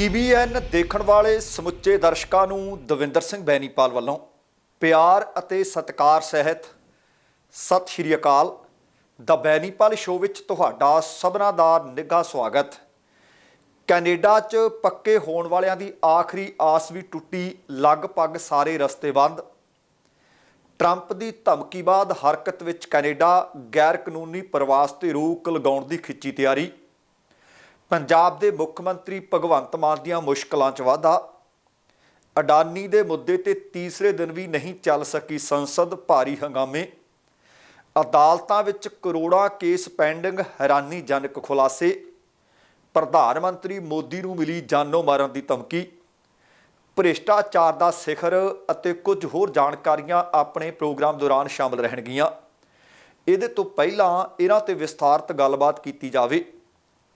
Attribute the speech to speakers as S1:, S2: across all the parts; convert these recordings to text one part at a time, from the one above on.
S1: TVN ਦੇਖਣ ਵਾਲੇ ਸਮੁੱਚੇ ਦਰਸ਼ਕਾਂ ਨੂੰ ਦਵਿੰਦਰ ਸਿੰਘ ਬੈਨੀਪਾਲ ਵੱਲੋਂ ਪਿਆਰ ਅਤੇ ਸਤਿਕਾਰ ਸਹਿਤ ਸਤਿ ਸ਼੍ਰੀ ਅਕਾਲ। ਦਾ ਬੈਨੀਪਾਲ ਸ਼ੋਅ ਵਿੱਚ ਤੁਹਾਡਾ ਸਭਨਾਂ ਦਾ ਨਿੱਘਾ ਸਵਾਗਤ। ਕੈਨੇਡਾ 'ਚ ਪੱਕੇ ਹੋਣ ਵਾਲਿਆਂ ਦੀ ਆਖਰੀ ਆਸ ਵੀ ਟੁੱਟੀ ਲਗਭਗ ਸਾਰੇ ਰਸਤੇ ਬੰਦ। ਟਰੰਪ ਦੀ ਧਮਕੀ ਬਾਅਦ ਹਰਕਤ ਵਿੱਚ ਕੈਨੇਡਾ ਗੈਰ ਕਾਨੂੰਨੀ ਪ੍ਰਵਾਸ ਤੇ ਰੋਕ ਲਗਾਉਣ ਦੀ ਖਿੱਚੀ ਤਿਆਰੀ। ਪੰਜਾਬ ਦੇ ਮੁੱਖ ਮੰਤਰੀ ਭਗਵੰਤ ਮਾਨ ਦੀਆਂ ਮੁਸ਼ਕਲਾਂ 'ਚ ਵਾਧਾ। ਅਡਾਨੀ ਦੇ ਮੁੱਦੇ ਤੇ ਤੀਸਰੇ ਦਿਨ ਵੀ ਨਹੀਂ ਚੱਲ ਸਕੀ ਸੰਸਦ ਭਾਰੀ ਹੰਗਾਮੇ। ਅਦਾਲਤਾਂ ਵਿੱਚ ਕਰੋੜਾਂ ਕੇਸ ਪੈਂਡਿੰਗ ਹੈਰਾਨੀਜਨਕ ਖੁਲਾਸੇ। ਪ੍ਰਧਾਨ ਮੰਤਰੀ ਮੋਦੀ ਨੂੰ ਮਿਲੀ ਜਾਨੋਂ ਮਾਰਨ ਦੀ ਧਮਕੀ। ਭ੍ਰਿਸ਼ਟਾਚਾਰ ਦਾ ਸਿਖਰ ਅਤੇ ਕੁਝ ਹੋਰ ਜਾਣਕਾਰੀਆਂ ਆਪਣੇ ਪ੍ਰੋਗਰਾਮ ਦੌਰਾਨ ਸ਼ਾਮਲ ਰਹਿਣਗੀਆਂ। ਇਹਦੇ ਤੋਂ ਪਹਿਲਾਂ ਇਹਨਾਂ ਤੇ ਵਿਸਥਾਰਤ ਗੱਲਬਾਤ ਕੀਤੀ ਜਾਵੇ।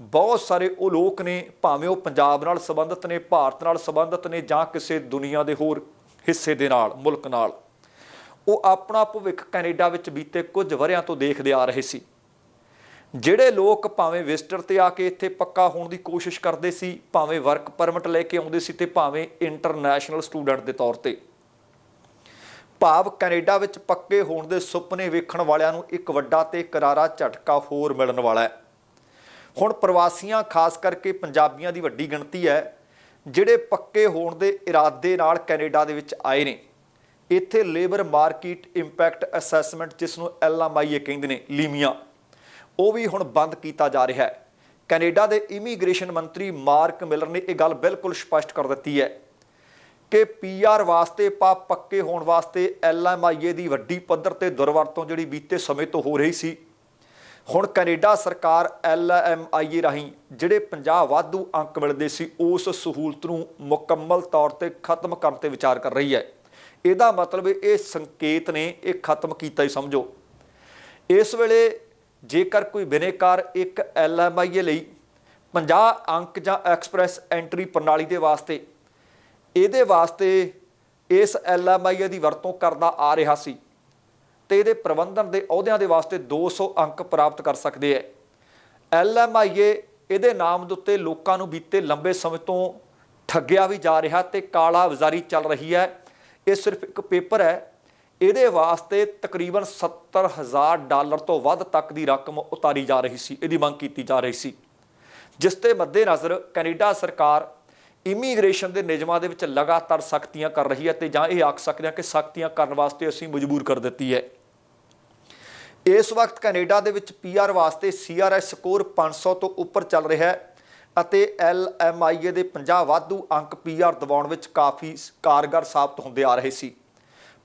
S1: ਬਹੁਤ ਸਾਰੇ ਉਹ ਲੋਕ ਨੇ, ਭਾਵੇਂ ਉਹ ਪੰਜਾਬ ਨਾਲ ਸੰਬੰਧਿਤ ਨੇ, ਭਾਰਤ ਨਾਲ ਸੰਬੰਧਿਤ ਨੇ ਜਾਂ ਕਿਸੇ ਦੁਨੀਆ ਦੇ ਹੋਰ ਹਿੱਸੇ ਦੇ ਨਾਲ, ਮੁਲਕ ਨਾਲ, ਉਹ ਆਪਣਾ ਭਵਿੱਖ ਕੈਨੇਡਾ ਵਿੱਚ ਬੀਤੇ ਕੁਝ ਵਰਿਆਂ ਤੋਂ ਦੇਖਦੇ ਆ ਰਹੇ ਸੀ। ਜਿਹੜੇ ਲੋਕ ਭਾਵੇਂ ਵਿਜ਼ਟਰ ਤੇ ਆ ਕੇ ਇੱਥੇ ਪੱਕਾ ਹੋਣ ਦੀ ਕੋਸ਼ਿਸ਼ ਕਰਦੇ ਸੀ, ਭਾਵੇਂ ਵਰਕ ਪਰਮਿਟ ਲੈ ਕੇ ਆਉਂਦੇ ਸੀ ਤੇ ਭਾਵੇਂ ਇੰਟਰਨੈਸ਼ਨਲ ਸਟੂਡੈਂਟ ਦੇ ਤੌਰ ਤੇ। ਭਾਵ ਕੈਨੇਡਾ ਵਿੱਚ ਪੱਕੇ ਹੋਣ ਦੇ ਸੁਪਨੇ ਵੇਖਣ ਵਾਲਿਆਂ ਨੂੰ ਇੱਕ ਵੱਡਾ ਤੇ ਕਰਾਰਾ ਝਟਕਾ ਹੋਰ ਮਿਲਣ ਵਾਲਾ ਹੈ। ਹੁਣ ਪ੍ਰਵਾਸੀਆਂ, ਖਾਸ ਕਰਕੇ ਪੰਜਾਬੀਆਂ ਦੀ ਵੱਡੀ ਗਿਣਤੀ ਹੈ, ਜਿਹੜੇ ਪੱਕੇ ਹੋਣ ਦੇ ਇਰਾਦੇ ਨਾਲ ਕੈਨੇਡਾ ਦੇ ਵਿੱਚ ਆਏ ਨੇ। ਇੱਥੇ ਲੇਬਰ ਮਾਰਕੀਟ ਇੰਪੈਕਟ ਅਸੈਸਮੈਂਟ, ਜਿਸ ਨੂੰ ਐਲਐਮਆਈਏ ਕਹਿੰਦੇ ਨੇ, ਲੀਮੀਆ, ਉਹ ਵੀ ਹੁਣ ਬੰਦ ਕੀਤਾ ਜਾ ਰਿਹਾ ਹੈ। ਕੈਨੇਡਾ ਦੇ ਇਮੀਗ੍ਰੇਸ਼ਨ ਮੰਤਰੀ ਮਾਰਕ ਮਿਲਰ ਨੇ ਇਹ ਗੱਲ ਬਿਲਕੁਲ ਸਪਸ਼ਟ ਕਰ ਦਿੱਤੀ ਹੈ ਕਿ ਪੀਆਰ ਵਾਸਤੇ ਪਾ ਪੱਕੇ ਹੋਣ ਵਾਸਤੇ ਐਲਐਮਆਈਏ ਦੀ ਵੱਡੀ ਪੱਧਰ ਤੇ ਦੁਰਵਰਤੋਂ ਜਿਹੜੀ ਬੀਤੇ ਸਮੇਂ ਤੋਂ ਹੋ ਰਹੀ ਸੀ ਹੁਣ ਕੈਨੇਡਾ ਸਰਕਾਰ ਐਲਐਮਆਈਏ ਰਾਹੀਂ ਜਿਹੜੇ 50 ਵਾਧੂ ਅੰਕ ਮਿਲਦੇ ਸੀ, ਉਸ ਸਹੂਲਤ ਨੂੰ ਮੁਕੰਮਲ ਤੌਰ ਤੇ ਖਤਮ ਕਰਨ ਤੇ ਵਿਚਾਰ ਕਰ ਰਹੀ ਹੈ। ਇਹਦਾ ਮਤਲਬ ਇਹ ਸੰਕੇਤ ਨੇ, ਇਹ ਖਤਮ ਕੀਤਾ ਹੀ ਸਮਝੋ। ਇਸ ਵੇਲੇ ਜੇਕਰ ਕੋਈ ਬਿਨੇਕਾਰ ਇੱਕ ਐਲਐਮਆਈਏ ਲਈ 50 ਅੰਕ ਜਾਂ ਐਕਸਪ੍ਰੈਸ ਐਂਟਰੀ ਪ੍ਰਣਾਲੀ ਦੇ ਵਾਸਤੇ, ਇਹਦੇ ਵਾਸਤੇ ਇਸ ਐਲਐਮਆਈਏ ਦੀ ਵਰਤੋਂ ਕਰਦਾ ਆ ਰਿਹਾ ਸੀ। ਤੇ ਇਹਦੇ ਪ੍ਰਬੰਧਨ ਦੇ ਅਹੁਦਿਆਂ ਦੇ ਵਾਸਤੇ 200 ਅੰਕ ਪ੍ਰਾਪਤ ਕਰ ਸਕਦੇ ਹੈ। ਐਲਐਮਆਈਏ ਇਹਦੇ ਨਾਮ ਦੇ ਉੱਤੇ ਲੋਕਾਂ ਨੂੰ ਬੀਤੇ ਲੰਬੇ ਸਮੇਂ ਤੋਂ ਠੱਗਿਆ ਵੀ ਜਾ ਰਿਹਾ ਤੇ ਕਾਲਾ ਬਾਜ਼ਾਰੀ ਚੱਲ ਰਹੀ ਹੈ। ਇਹ ਸਿਰਫ ਇੱਕ ਪੇਪਰ ਹੈ। ਇਹਦੇ ਵਾਸਤੇ ਤਕਰੀਬਨ 70000 ਡਾਲਰ ਤੋਂ ਵੱਧ ਤੱਕ ਦੀ ਰਕਮ ਉਤਾਰੀ ਜਾ ਰਹੀ ਸੀ। ਇਹਦੀ ਮੰਗ ਕੀਤੀ ਜਾ ਰਹੀ ਸੀ। ਜਿਸ ਤੇ ਮੱਦੇਨਜ਼ਰ ਕੈਨੇਡਾ ਸਰਕਾਰ ਇਮੀਗ੍ਰੇਸ਼ਨ ਦੇ ਨਿਯਮਾਂ ਦੇ ਵਿੱਚ ਲਗਾਤਾਰ ਸਖਤੀਆਂ ਕਰ ਰਹੀ ਹੈ ਤੇ ਜਾਂ ਇਹ ਆਖ ਸਕਦੇ ਹਾਂ ਕਿ ਸਖਤੀਆਂ ਕਰਨ ਵਾਸਤੇ ਅਸੀਂ ਮਜਬੂਰ ਕਰ ਦਿੱਤੀ ਹੈ। ਇਸ ਵਕਤ ਕੈਨੇਡਾ ਦੇ ਵਿੱਚ ਪੀਆਰ ਵਾਸਤੇ ਸੀਆਰਐਸ ਸਕੋਰ 500 ਤੋਂ ਉੱਪਰ ਚੱਲ ਰਿਹਾ ਹੈ ਅਤੇ ਐਲਐਮਆਈਏ ਦੇ 50 ਵਾਧੂ ਅੰਕ ਪੀਆਰ ਦਿਵਾਉਣ ਵਿੱਚ ਕਾਫੀ ਕਾਰਗਰ ਸਾਬਤ ਹੁੰਦੇ ਆ ਰਹੇ ਸੀ।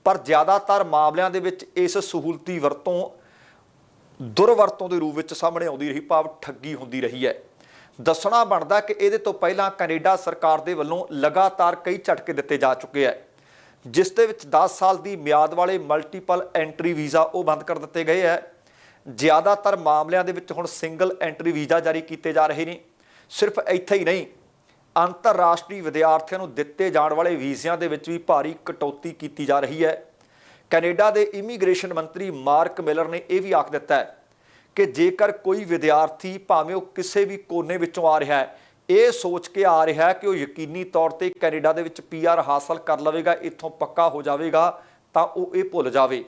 S1: ਪਰ ਜ਼ਿਆਦਾਤਰ ਮਾਮਲਿਆਂ ਦੇ ਵਿੱਚ ਇਸ ਸਹੂਲਤੀ ਵਰਤੋਂ ਦੁਰਵਰਤੋਂ ਦੇ ਰੂਪ ਵਿੱਚ ਸਾਹਮਣੇ ਆਉਂਦੀ ਰਹੀ, ਭਾਵ ਠੱਗੀ ਹੁੰਦੀ ਰਹੀ ਹੈ। ਦੱਸਣਾ ਬਣਦਾ ਕਿ ਇਹਦੇ ਤੋਂ ਪਹਿਲਾਂ ਕੈਨੇਡਾ ਸਰਕਾਰ ਦੇ ਵੱਲੋਂ ਲਗਾਤਾਰ ਕਈ ਝਟਕੇ ਦਿੱਤੇ ਜਾ ਚੁੱਕੇ ਹੈ ਜਿਸ ਦੇ ਵਿੱਚ 10 ਸਾਲ ਦੀ ਮਿਆਦ ਵਾਲੇ ਮਲਟੀਪਲ ਐਂਟਰੀ ਵੀਜ਼ਾ ਉਹ ਬੰਦ ਕਰ ਦਿੱਤੇ ਗਏ ਹੈ ਜ਼ਿਆਦਾਤਰ ਮਾਮਲਿਆਂ ਦੇ ਵਿੱਚ ਹੁਣ ਸਿੰਗਲ ਐਂਟਰੀ ਵੀਜ਼ਾ ਜਾਰੀ ਕੀਤੇ ਜਾ ਰਹੇ ਨੇ। ਸਿਰਫ ਇੱਥੇ ਹੀ ਨਹੀਂ, ਅੰਤਰਰਾਸ਼ਟਰੀ ਵਿਦਿਆਰਥੀਆਂ ਨੂੰ ਦਿੱਤੇ ਜਾਣ ਵਾਲੇ ਵੀਜ਼ਿਆਂ ਦੇ ਵਿੱਚ ਵੀ ਭਾਰੀ ਕਟੌਤੀ ਕੀਤੀ ਜਾ ਰਹੀ ਹੈ ਕੈਨੇਡਾ ਦੇ ਇਮੀਗ੍ਰੇਸ਼ਨ ਮੰਤਰੀ ਮਾਰਕ ਮਿਲਰ ਨੇ ਇਹ ਵੀ ਆਖ ਦਿੱਤਾ ਹੈ ਕਿ ਜੇਕਰ ਕੋਈ ਵਿਦਿਆਰਥੀ ਭਾਵੇਂ ਉਹ ਕਿਸੇ ਵੀ ਕੋਨੇ ਵਿੱਚੋਂ ਆ ਰਿਹਾ ਹੈ, ਇਹ ਸੋਚ ਕੇ ਆ ਰਿਹਾ ਹੈ ਕਿ ਉਹ ਯਕੀਨੀ ਤੌਰ ਤੇ ਕੈਨੇਡਾ ਦੇ ਵਿੱਚ ਪੀਆਰ ਹਾਸਲ ਕਰ ਲਵੇਗਾ, ਇੱਥੋਂ ਪੱਕਾ ਹੋ ਜਾਵੇਗਾ, ਤਾਂ ਉਹ ਇਹ ਭੁੱਲ ਜਾਵੇ।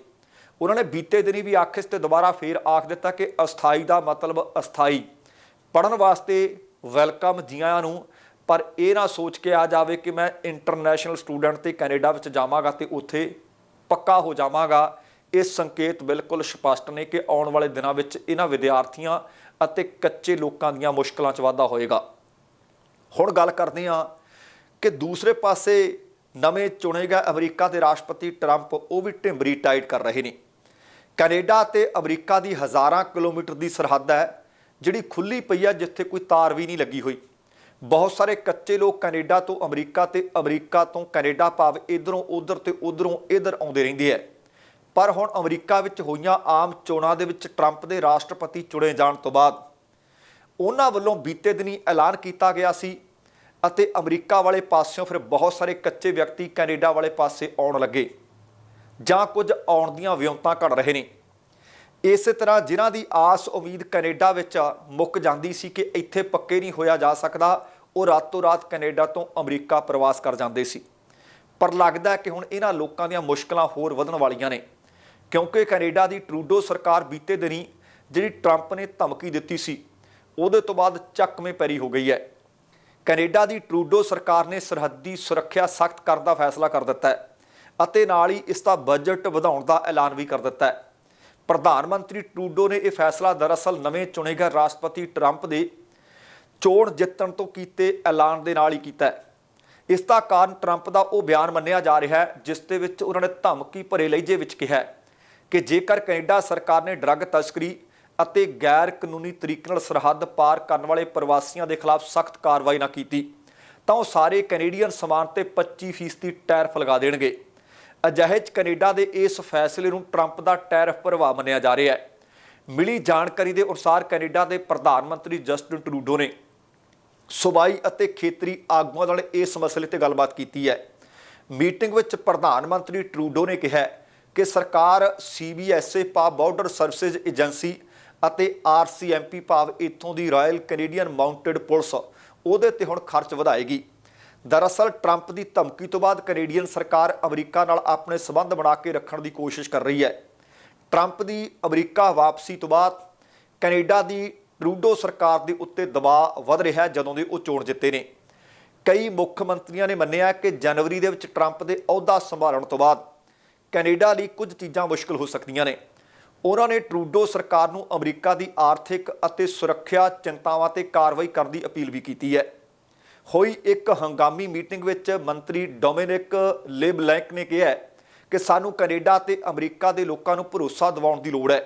S1: ਉਹਨਾਂ ਨੇ ਬੀਤੇ ਦਿਨੀ ਵੀ ਆਖਿਸ ਤੇ ਦੁਬਾਰਾ ਫੇਰ ਆਖ ਦਿੱਤਾ ਕਿ ਅਸਥਾਈ ਦਾ ਮਤਲਬ ਅਸਥਾਈ। ਪੜਨ ਵਾਸਤੇ ਵੈਲਕਮ ਜੀਆਂ ਨੂੰ, ਪਰ ਇਹ ਨਾ ਸੋਚ ਕੇ ਆ ਜਾਵੇ ਕਿ ਮੈਂ ਇੰਟਰਨੈਸ਼ਨਲ ਸਟੂਡੈਂਟ ਤੇ ਕੈਨੇਡਾ ਵਿੱਚ ਜਾਵਾਂਗਾ ਤੇ ਉੱਥੇ ਪੱਕਾ ਹੋ ਜਾਵਾਂਗਾ। ਇਹ ਸੰਕੇਤ ਬਿਲਕੁਲ ਸਪਸ਼ਟ ਨੇ ਕਿ ਆਉਣ ਵਾਲੇ ਦਿਨਾਂ ਵਿੱਚ ਇਹਨਾਂ ਵਿਦਿਆਰਥੀਆਂ ਅਤੇ ਕੱਚੇ ਲੋਕਾਂ ਦੀਆਂ ਮੁਸ਼ਕਲਾਂ 'ਚ ਵਾਧਾ ਹੋਏਗਾ। ਹੁਣ ਗੱਲ ਕਰਦੇ ਹਾਂ ਕਿ ਦੂਸਰੇ ਪਾਸੇ ਨਵੇਂ ਚੁਣੇ ਗਏ ਅਮਰੀਕਾ ਦੇ ਰਾਸ਼ਟਰਪਤੀ ਟਰੰਪ ਉਹ ਵੀ ਢਿੰਬਰੀ ਟਾਈਟ ਕਰ ਰਹੇ ਨੇ। ਕੈਨੇਡਾ ਤੇ ਅਮਰੀਕਾ ਦੀ ਹਜ਼ਾਰਾਂ ਕਿਲੋਮੀਟਰ ਦੀ ਸਰਹੱਦ ਹੈ, ਜਿਹੜੀ ਖੁੱਲੀ ਪਈ ਹੈ ਜਿੱਥੇ ਕੋਈ ਤਾਰ ਵੀ ਨਹੀਂ ਲੱਗੀ ਹੋਈ। ਬਹੁਤ ਸਾਰੇ ਕੱਚੇ ਲੋਕ ਕੈਨੇਡਾ ਤੋਂ ਅਮਰੀਕਾ ਤੇ ਅਮਰੀਕਾ ਤੋਂ ਕੈਨੇਡਾ ਭਾਵ ਇਧਰੋਂ ਉਧਰ ਤੇ ਉਧਰੋਂ ਇਧਰ ਆਉਂਦੇ ਰਹਿੰਦੇ ਆ ਪਰ ਹੁਣ ਅਮਰੀਕਾ ਵਿੱਚ ਹੋਈਆਂ ਆਮ ਚੋਣਾਂ ਦੇ ਵਿੱਚ ਟਰੰਪ ਦੇ ਰਾਸ਼ਟਰਪਤੀ ਚੁਣੇ ਜਾਣ ਤੋਂ ਬਾਅਦ। ਉਹਨਾਂ ਵੱਲੋਂ ਬੀਤੇ ਦਿਨੀ ਐਲਾਨ ਕੀਤਾ ਗਿਆ ਸੀ ਅਤੇ ਅਮਰੀਕਾ ਵਾਲੇ ਪਾਸਿਓਂ ਫਿਰ ਬਹੁਤ ਸਾਰੇ ਕੱਚੇ ਵਿਅਕਤੀ ਕੈਨੇਡਾ ਵਾਲੇ ਪਾਸੇ ਆਉਣ ਲੱਗੇ, ਜਾਂ ਕੁਝ ਆਉਣ ਦੀਆਂ ਵਿਉਂਤਾਂ ਘੜ ਰਹੇ ਨੇ। ਇਸੇ ਤਰ੍ਹਾਂ ਜਿਨ੍ਹਾਂ ਦੀ ਆਸ ਉਮੀਦ ਕੈਨੇਡਾ ਵਿੱਚ ਮੁੱਕ ਜਾਂਦੀ ਸੀ ਕਿ ਇੱਥੇ ਪੱਕੇ ਨਹੀਂ ਹੋਇਆ ਜਾ ਸਕਦਾ, ਉਹ ਰਾਤੋਂ ਰਾਤ ਕੈਨੇਡਾ ਤੋਂ ਅਮਰੀਕਾ ਪ੍ਰਵਾਸ ਕਰ ਜਾਂਦੇ ਸੀ। ਪਰ ਲੱਗਦਾ ਕਿ ਹੁਣ ਇਹਨਾਂ ਲੋਕਾਂ ਦੀਆਂ ਮੁਸ਼ਕਲਾਂ ਹੋਰ ਵਧਣ ਵਾਲੀਆਂ ਨੇ। ਕਿਉਂਕਿ ਕੈਨੇਡਾ ਦੀ ਟਰੂਡੋ ਸਰਕਾਰ ਬੀਤੇ ਦਿਨੀ ਜਿਹੜੀ ਟਰੰਪ ਨੇ ਧਮਕੀ ਦਿੱਤੀ ਸੀ, ਉਹਦੇ ਤੋਂ ਬਾਅਦ ਚੱਕਵੇਂ ਪੈਰੀ ਹੋ ਗਈ ਹੈ। ਕੈਨੇਡਾ ਦੀ ਟਰੂਡੋ ਸਰਕਾਰ ਨੇ ਸਰਹੱਦੀ ਸੁਰੱਖਿਆ ਸਖਤ ਕਰਨ ਦਾ ਫੈਸਲਾ ਕਰ ਦਿੱਤਾ ਹੈ ਅਤੇ ਨਾਲ ਹੀ ਇਸ ਦਾ ਬਜਟ ਵਧਾਉਣ ਦਾ ਐਲਾਨ ਵੀ ਕਰ ਦਿੱਤਾ ਹੈ। ਪ੍ਰਧਾਨ ਮੰਤਰੀ ਟਰੂਡੋ ਨੇ ਇਹ ਫੈਸਲਾ ਦਰਅਸਲ ਨਵੇਂ ਚੁਣੇ ਗਏ ਰਾਸ਼ਟਰਪਤੀ ਟਰੰਪ ਦੇ ਚੋਣ ਜਿੱਤਣ ਤੋਂ ਕੀਤੇ ਐਲਾਨ ਦੇ ਨਾਲ ਹੀ ਕੀਤਾ ਹੈ। ਇਸ ਦਾ ਕਾਰਨ ਟਰੰਪ ਦਾ ਉਹ ਬਿਆਨ ਮੰਨਿਆ ਜਾ ਰਿਹਾ ਹੈ, ਜਿਸ ਦੇ ਵਿੱਚ ਉਹਨਾਂ ਨੇ ਧਮਕੀ ਭਰੇ ਲਹਿਜੇ ਵਿੱਚ ਕਿਹਾ ਹੈ। ਕਿ ਜੇਕਰ ਕੈਨੇਡਾ ਸਰਕਾਰ ਨੇ ਡਰੱਗ ਤਸਕਰੀ ਅਤੇ ਗੈਰ ਕਾਨੂੰਨੀ ਤਰੀਕੇ ਨਾਲ ਸਰਹੱਦ ਪਾਰ ਕਰਨ ਵਾਲੇ ਪ੍ਰਵਾਸੀਆਂ ਦੇ ਖਿਲਾਫ ਸਖਤ ਕਾਰਵਾਈ ਨਾ ਕੀਤੀ, ਤਾਂ ਉਹ ਸਾਰੇ ਕੈਨੇਡੀਅਨ ਸਮਾਨ ਤੇ 25% ਟੈਰਫ ਲਗਾ ਦੇਣਗੇ। ਅਜਿਹੇ ਚ ਕੈਨੇਡਾ ਦੇ ਇਸ ਫੈਸਲੇ ਨੂੰ ਟਰੰਪ ਦਾ ਟੈਰਿਫ ਪ੍ਰਭਾਵ ਮੰਨਿਆ ਜਾ ਰਿਹਾ ਹੈ। ਮਿਲੀ ਜਾਣਕਾਰੀ ਦੇ ਅਨੁਸਾਰ ਕੈਨੇਡਾ ਦੇ ਪ੍ਰਧਾਨ ਮੰਤਰੀ ਜਸਟਿਨ ਟਰੂਡੋ ਨੇ ਸੂਬਾਈ ਅਤੇ ਖੇਤਰੀ ਆਗੂਆਂ ਨਾਲ ਇਸ ਮਸਲੇ ਤੇ ਗੱਲਬਾਤ ਕੀਤੀ ਹੈ। ਮੀਟਿੰਗ ਵਿੱਚ ਪ੍ਰਧਾਨ ਮੰਤਰੀ ਟਰੂਡੋ ਨੇ ਕਿਹਾ ਕਿ ਸਰਕਾਰ ਸੀਬੀਐਸਏ ਪਾ ਬਾਰਡਰ ਸਰਵਿਸਿਜ਼ ਏਜੰਸੀ ਅਤੇ ਆਰਸੀਐਮਪੀ ਭਾਵ ਇਥੋਂ ਦੀ ਰਾਇਲ ਕੈਨੇਡੀਅਨ ਮਾਊਂਟਡ ਪੁਲਿਸ ਉਹਦੇ ਤੇ ਹੁਣ ਖਰਚ ਵਧਾਏਗੀ। ਦਰਅਸਲ ਟਰੰਪ ਦੀ ਧਮਕੀ ਤੋਂ ਬਾਅਦ ਕੈਨੇਡੀਅਨ ਸਰਕਾਰ ਅਮਰੀਕਾ ਨਾਲ ਆਪਣੇ ਸਬੰਧ ਬਣਾ ਕੇ ਰੱਖਣ ਦੀ ਕੋਸ਼ਿਸ਼ ਕਰ ਰਹੀ ਹੈ। ਟਰੰਪ ਦੀ ਅਮਰੀਕਾ ਵਾਪਸੀ ਤੋਂ ਬਾਅਦ ਕੈਨੇਡਾ ਦੀ ਟਰੂਡੋ ਸਰਕਾਰ ਦੇ ਉੱਤੇ ਦਬਾਅ ਵਧ ਰਿਹਾ ਜਦੋਂ ਦੇ ਉਹ ਚੋਣ ਜਿੱਤੇ ਨੇ। ਕਈ ਮੁੱਖ ਮੰਤਰੀਆਂ ਨੇ ਮੰਨਿਆ ਕਿ ਜਨਵਰੀ ਦੇ ਵਿੱਚ ਟਰੰਪ ਦੇ ਅਹੁਦਾ ਸੰਭਾਲਣ ਤੋਂ ਬਾਅਦ ਕੈਨੇਡਾ ਲਈ ਕੁਝ ਚੀਜ਼ਾਂ ਮੁਸ਼ਕਲ ਹੋ ਸਕਦੀਆਂ ਨੇ। ਉਹਨਾਂ ਨੇ ਟਰੂਡੋ ਸਰਕਾਰ ਨੂੰ ਅਮਰੀਕਾ ਦੀ ਆਰਥਿਕ ਅਤੇ ਸੁਰੱਖਿਆ ਚਿੰਤਾਵਾਂ ਤੇ ਕਾਰਵਾਈ ਕਰਨ ਦੀ ਅਪੀਲ ਵੀ ਕੀਤੀ ਹੈ। ਹੋਈ ਇੱਕ ਹੰਗਾਮੀ ਮੀਟਿੰਗ ਵਿੱਚ ਮੰਤਰੀ ਡੋਮਿਨਿਕ ਲਿਬਲੈਂਕ ਨੇ ਕਿਹਾ ਕਿ ਸਾਨੂੰ ਕੈਨੇਡਾ ਤੇ ਅਮਰੀਕਾ ਦੇ ਲੋਕਾਂ ਨੂੰ ਭਰੋਸਾ ਦਿਵਾਉਣ ਦੀ ਲੋੜ ਹੈ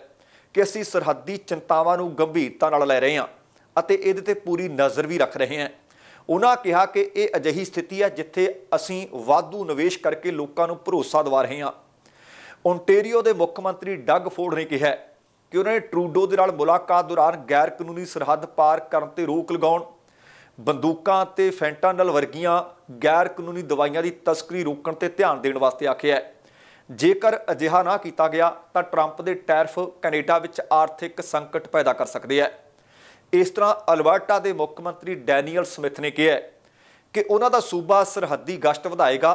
S1: ਕਿ ਅਸੀਂ ਸਰਹੱਦੀ ਚਿੰਤਾਵਾਂ ਨੂੰ ਗੰਭੀਰਤਾ ਨਾਲ ਲੈ ਰਹੇ ਹਾਂ ਅਤੇ ਇਹਦੇ ਤੇ ਪੂਰੀ ਨਜ਼ਰ ਵੀ ਰੱਖ ਰਹੇ ਹਾਂ। ਉਹਨਾਂ ਕਿਹਾ ਕਿ ਇਹ ਅਜਿਹੀ ਸਥਿਤੀ ਹੈ ਜਿੱਥੇ ਅਸੀਂ ਵਾਧੂ ਨਿਵੇਸ਼ ਕਰਕੇ ਲੋਕਾਂ ਨੂੰ ਭਰੋਸਾ ਦਿਵਾ ਰਹੇ ਹਾਂ। ਓਨਟੇਰੀਓ ਦੇ ਮੁੱਖ ਮੰਤਰੀ ਡੱਗ ਫੋਰਡ ਨੇ ਕਿਹਾ ਕਿ ਉਹਨਾਂ ਨੇ ਟਰੂਡੋ ਦੇ ਨਾਲ ਮੁਲਾਕਾਤ ਦੌਰਾਨ ਗੈਰ ਕਾਨੂੰਨੀ ਸਰਹੱਦ ਪਾਰ ਕਰਨ ਤੇ ਰੋਕ ਲਗਾਉਣ, ਬੰਦੂਕਾਂ ਤੇ ਫੈਂਟਾਨਲ ਵਰਗੀਆਂ ਗੈਰ ਕਾਨੂੰਨੀ ਦਵਾਈਆਂ ਦੀ ਤਸਕਰੀ ਰੋਕਣ ਤੇ ਧਿਆਨ ਦੇਣ ਵਾਸਤੇ ਆਖਿਆ ਹੈ। ਜੇਕਰ ਅਜਿਹਾ ਨਾ ਕੀਤਾ ਗਿਆ, ਤਾਂ ਟਰੰਪ ਦੇ ਟੈਰਫ ਕੈਨੇਡਾ ਵਿੱਚ ਆਰਥਿਕ ਸੰਕਟ ਪੈਦਾ ਕਰ ਸਕਦੇ ਹੈ। ਇਸ ਤਰ੍ਹਾਂ ਅਲਬਰਟਾ ਦੇ ਮੁੱਖ ਮੰਤਰੀ ਡੈਨੀਅਲ ਸਮਿਥ ਨੇ ਕਿਹਾ ਕਿ ਉਹਨਾਂ ਦਾ ਸੂਬਾ ਸਰਹੱਦੀ ਗਸ਼ਤ ਵਧਾਏਗਾ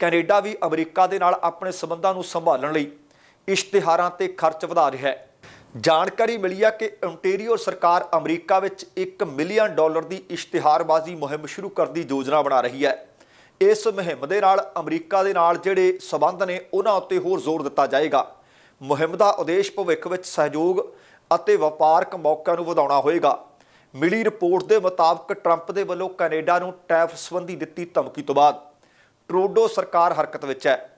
S1: ਕੈਨੇਡਾ ਵੀ ਅਮਰੀਕਾ ਦੇ ਨਾਲ ਆਪਣੇ ਸਬੰਧਾਂ ਨੂੰ ਸੰਭਾਲਣ ਲਈ ਇਸ਼ਤਿਹਾਰਾਂ ਤੇ ਖਰਚ ਵਧਾ ਰਿਹਾ ਹੈ। ਜਾਣਕਾਰੀ ਮਿਲੀ ਹੈ ਕਿ ਓਨਟਾਰੀਓ ਸਰਕਾਰ ਅਮਰੀਕਾ ਵਿੱਚ 1 ਮਿਲੀਅਨ ਡਾਲਰ ਦੀ ਇਸ਼ਤਿਹਾਰਬਾਜ਼ੀ ਮੁਹਿੰਮ ਸ਼ੁਰੂ ਕਰਨ ਦੀ ਯੋਜਨਾ ਬਣਾ ਰਹੀ ਹੈ। ਇਸ ਮੁਹਿੰਮ ਦੇ ਨਾਲ ਅਮਰੀਕਾ ਦੇ ਨਾਲ ਜਿਹੜੇ ਸਬੰਧ ਨੇ, ਉਹਨਾਂ ਉੱਤੇ ਹੋਰ ਜ਼ੋਰ ਦਿੱਤਾ ਜਾਏਗਾ। ਮੁਹਿੰਮ ਦਾ ਉਦੇਸ਼ ਭਵਿੱਖ ਵਿੱਚ ਸਹਿਯੋਗ ਅਤੇ ਵਪਾਰਕ ਮੌਕਿਆਂ ਨੂੰ ਵਧਾਉਣਾ ਹੋਏਗਾ। ਮਿਲੀ ਰਿਪੋਰਟ ਦੇ ਮੁਤਾਬਕ ਟਰੰਪ ਦੇ ਵੱਲੋਂ ਕੈਨੇਡਾ ਨੂੰ ਟੈਫ ਸੰਬੰਧੀ ਦਿੱਤੀ ਧਮਕੀ ਤੋਂ ਬਾਅਦ। ਟਰੂਡੋ ਸਰਕਾਰ ਹਰਕਤ ਵਿੱਚ ਹੈ।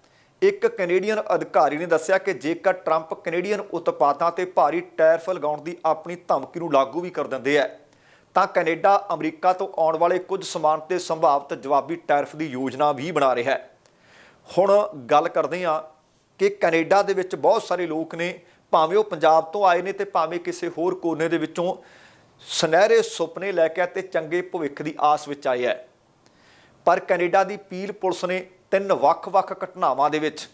S1: ਇੱਕ ਕੈਨੇਡੀਅਨ ਅਧਿਕਾਰੀ ਨੇ ਦੱਸਿਆ ਕਿ ਜੇਕਰ ਟਰੰਪ ਕੈਨੇਡੀਅਨ ਉਤਪਾਦਾਂ ਤੇ ਭਾਰੀ ਟੈਰਫ ਲਗਾਉਣ ਦੀ ਆਪਣੀ ਧਮਕੀ ਨੂੰ ਲਾਗੂ ਵੀ ਕਰ ਦਿੰਦੇ ਹੈ ਤਾਂ ਕੈਨੇਡਾ ਅਮਰੀਕਾ ਤੋਂ ਆਉਣ ਵਾਲੇ ਕੁਝ ਸਮਾਨ ਤੇ ਸੰਭਾਵਤ ਜਵਾਬੀ ਟੈਰਫ ਦੀ ਯੋਜਨਾ ਵੀ ਬਣਾ ਰਿਹਾ ਹੈ। ਹੁਣ ਗੱਲ ਕਰਦੇ ਹਾਂ ਕਿ ਕੈਨੇਡਾ ਦੇ ਵਿੱਚ ਬਹੁਤ ਸਾਰੇ ਲੋਕ ਨੇ, ਭਾਵੇਂ ਉਹ ਪੰਜਾਬ ਤੋਂ ਆਏ ਨੇ ਤੇ ਭਾਵੇਂ ਕਿਸੇ ਹੋਰ ਕੋਨੇ ਦੇ ਵਿੱਚੋਂ ਸੁਨਹਿਰੇ ਸੁਪਨੇ ਲੈ ਕੇ ਤੇ ਚੰਗੇ ਭਵਿੱਖ ਦੀ ਆਸ ਵਿੱਚ ਆਏ ਹੈ ਪਰ ਕੈਨੇਡਾ ਦੀ ਪੀਲ ਪੁਲਿਸ ਨੇ ਤਿੰਨ ਵੱਖ-ਵੱਖ ਘਟਨਾਵਾਂ ਦੇ ਵਿੱਚ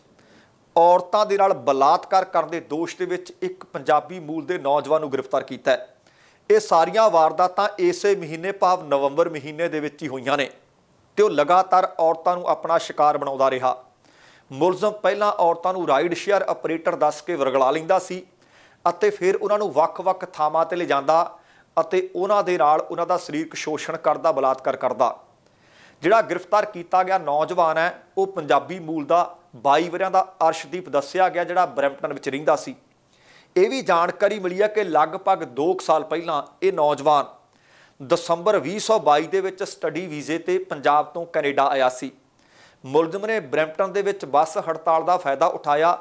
S1: ਔਰਤਾਂ ਦੇ ਨਾਲ ਬਲਾਤਕਾਰ ਕਰਨ ਦੇ ਦੋਸ਼ ਦੇ ਵਿੱਚ ਇੱਕ ਪੰਜਾਬੀ ਮੂਲ ਦੇ ਨੌਜਵਾਨ ਨੂੰ ਗ੍ਰਿਫਤਾਰ ਕੀਤਾ ਹੈ। ਇਹ ਸਾਰੀਆਂ ਵਾਰਦਾਤਾਂ ਇਸੇ ਮਹੀਨੇ ਭਾਵ ਨਵੰਬਰ ਮਹੀਨੇ ਦੇ ਵਿੱਚ ਹੀ ਹੋਈਆਂ ਨੇ ਤੇ ਉਹ ਲਗਾਤਾਰ ਔਰਤਾਂ ਨੂੰ ਆਪਣਾ ਸ਼ਿਕਾਰ ਬਣਾਉਂਦਾ ਰਿਹਾ। ਮੁਲਜ਼ਮ ਪਹਿਲਾਂ ਔਰਤਾਂ ਨੂੰ ਰਾਈਡ ਸ਼ੇਅਰ ਆਪਰੇਟਰ ਦੱਸ ਕੇ ਵਰਗਲਾ ਲੈਂਦਾ ਸੀ ਅਤੇ ਫਿਰ ਉਹਨਾਂ ਨੂੰ ਵੱਖ-ਵੱਖ ਥਾਵਾਂ ਤੇ ਲਿਜਾਂਦਾ ਅਤੇ ਉਹਨਾਂ ਦੇ ਨਾਲ ਉਹਨਾਂ ਦਾ ਸਰੀਰਕ ਸ਼ੋਸ਼ਣ ਕਰਦਾ, ਬਲਾਤਕਾਰ ਕਰਦਾ। ਜਿਹੜਾ ਗ੍ਰਿਫਤਾਰ ਕੀਤਾ ਗਿਆ ਨੌਜਵਾਨ ਹੈ, ਉਹ ਪੰਜਾਬੀ ਮੂਲ ਦਾ 22 ਵਰਿਆਂ ਦਾ ਅਰਸ਼ਦੀਪ ਦੱਸਿਆ ਗਿਆ, ਜਿਹੜਾ ਬਰੈਂਪਟਨ ਵਿੱਚ ਰਹਿੰਦਾ ਸੀ। ਇਹ ਵੀ ਜਾਣਕਾਰੀ ਮਿਲੀ ਹੈ ਕਿ ਲਗਭਗ 2 ਸਾਲ ਪਹਿਲਾਂ ਇਹ ਨੌਜਵਾਨ ਦਸੰਬਰ 2022 ਦੇ ਵਿੱਚ ਸਟੱਡੀ ਵੀਜ਼ੇ ਤੇ ਪੰਜਾਬ ਤੋਂ ਕੈਨੇਡਾ ਆਇਆ ਸੀ। ਮੁਲਜ਼ਮ ਨੇ ਬਰੈਂਪਟਨ ਦੇ ਵਿੱਚ ਬੱਸ ਹੜਤਾਲ ਦਾ ਫਾਇਦਾ ਉਠਾਇਆ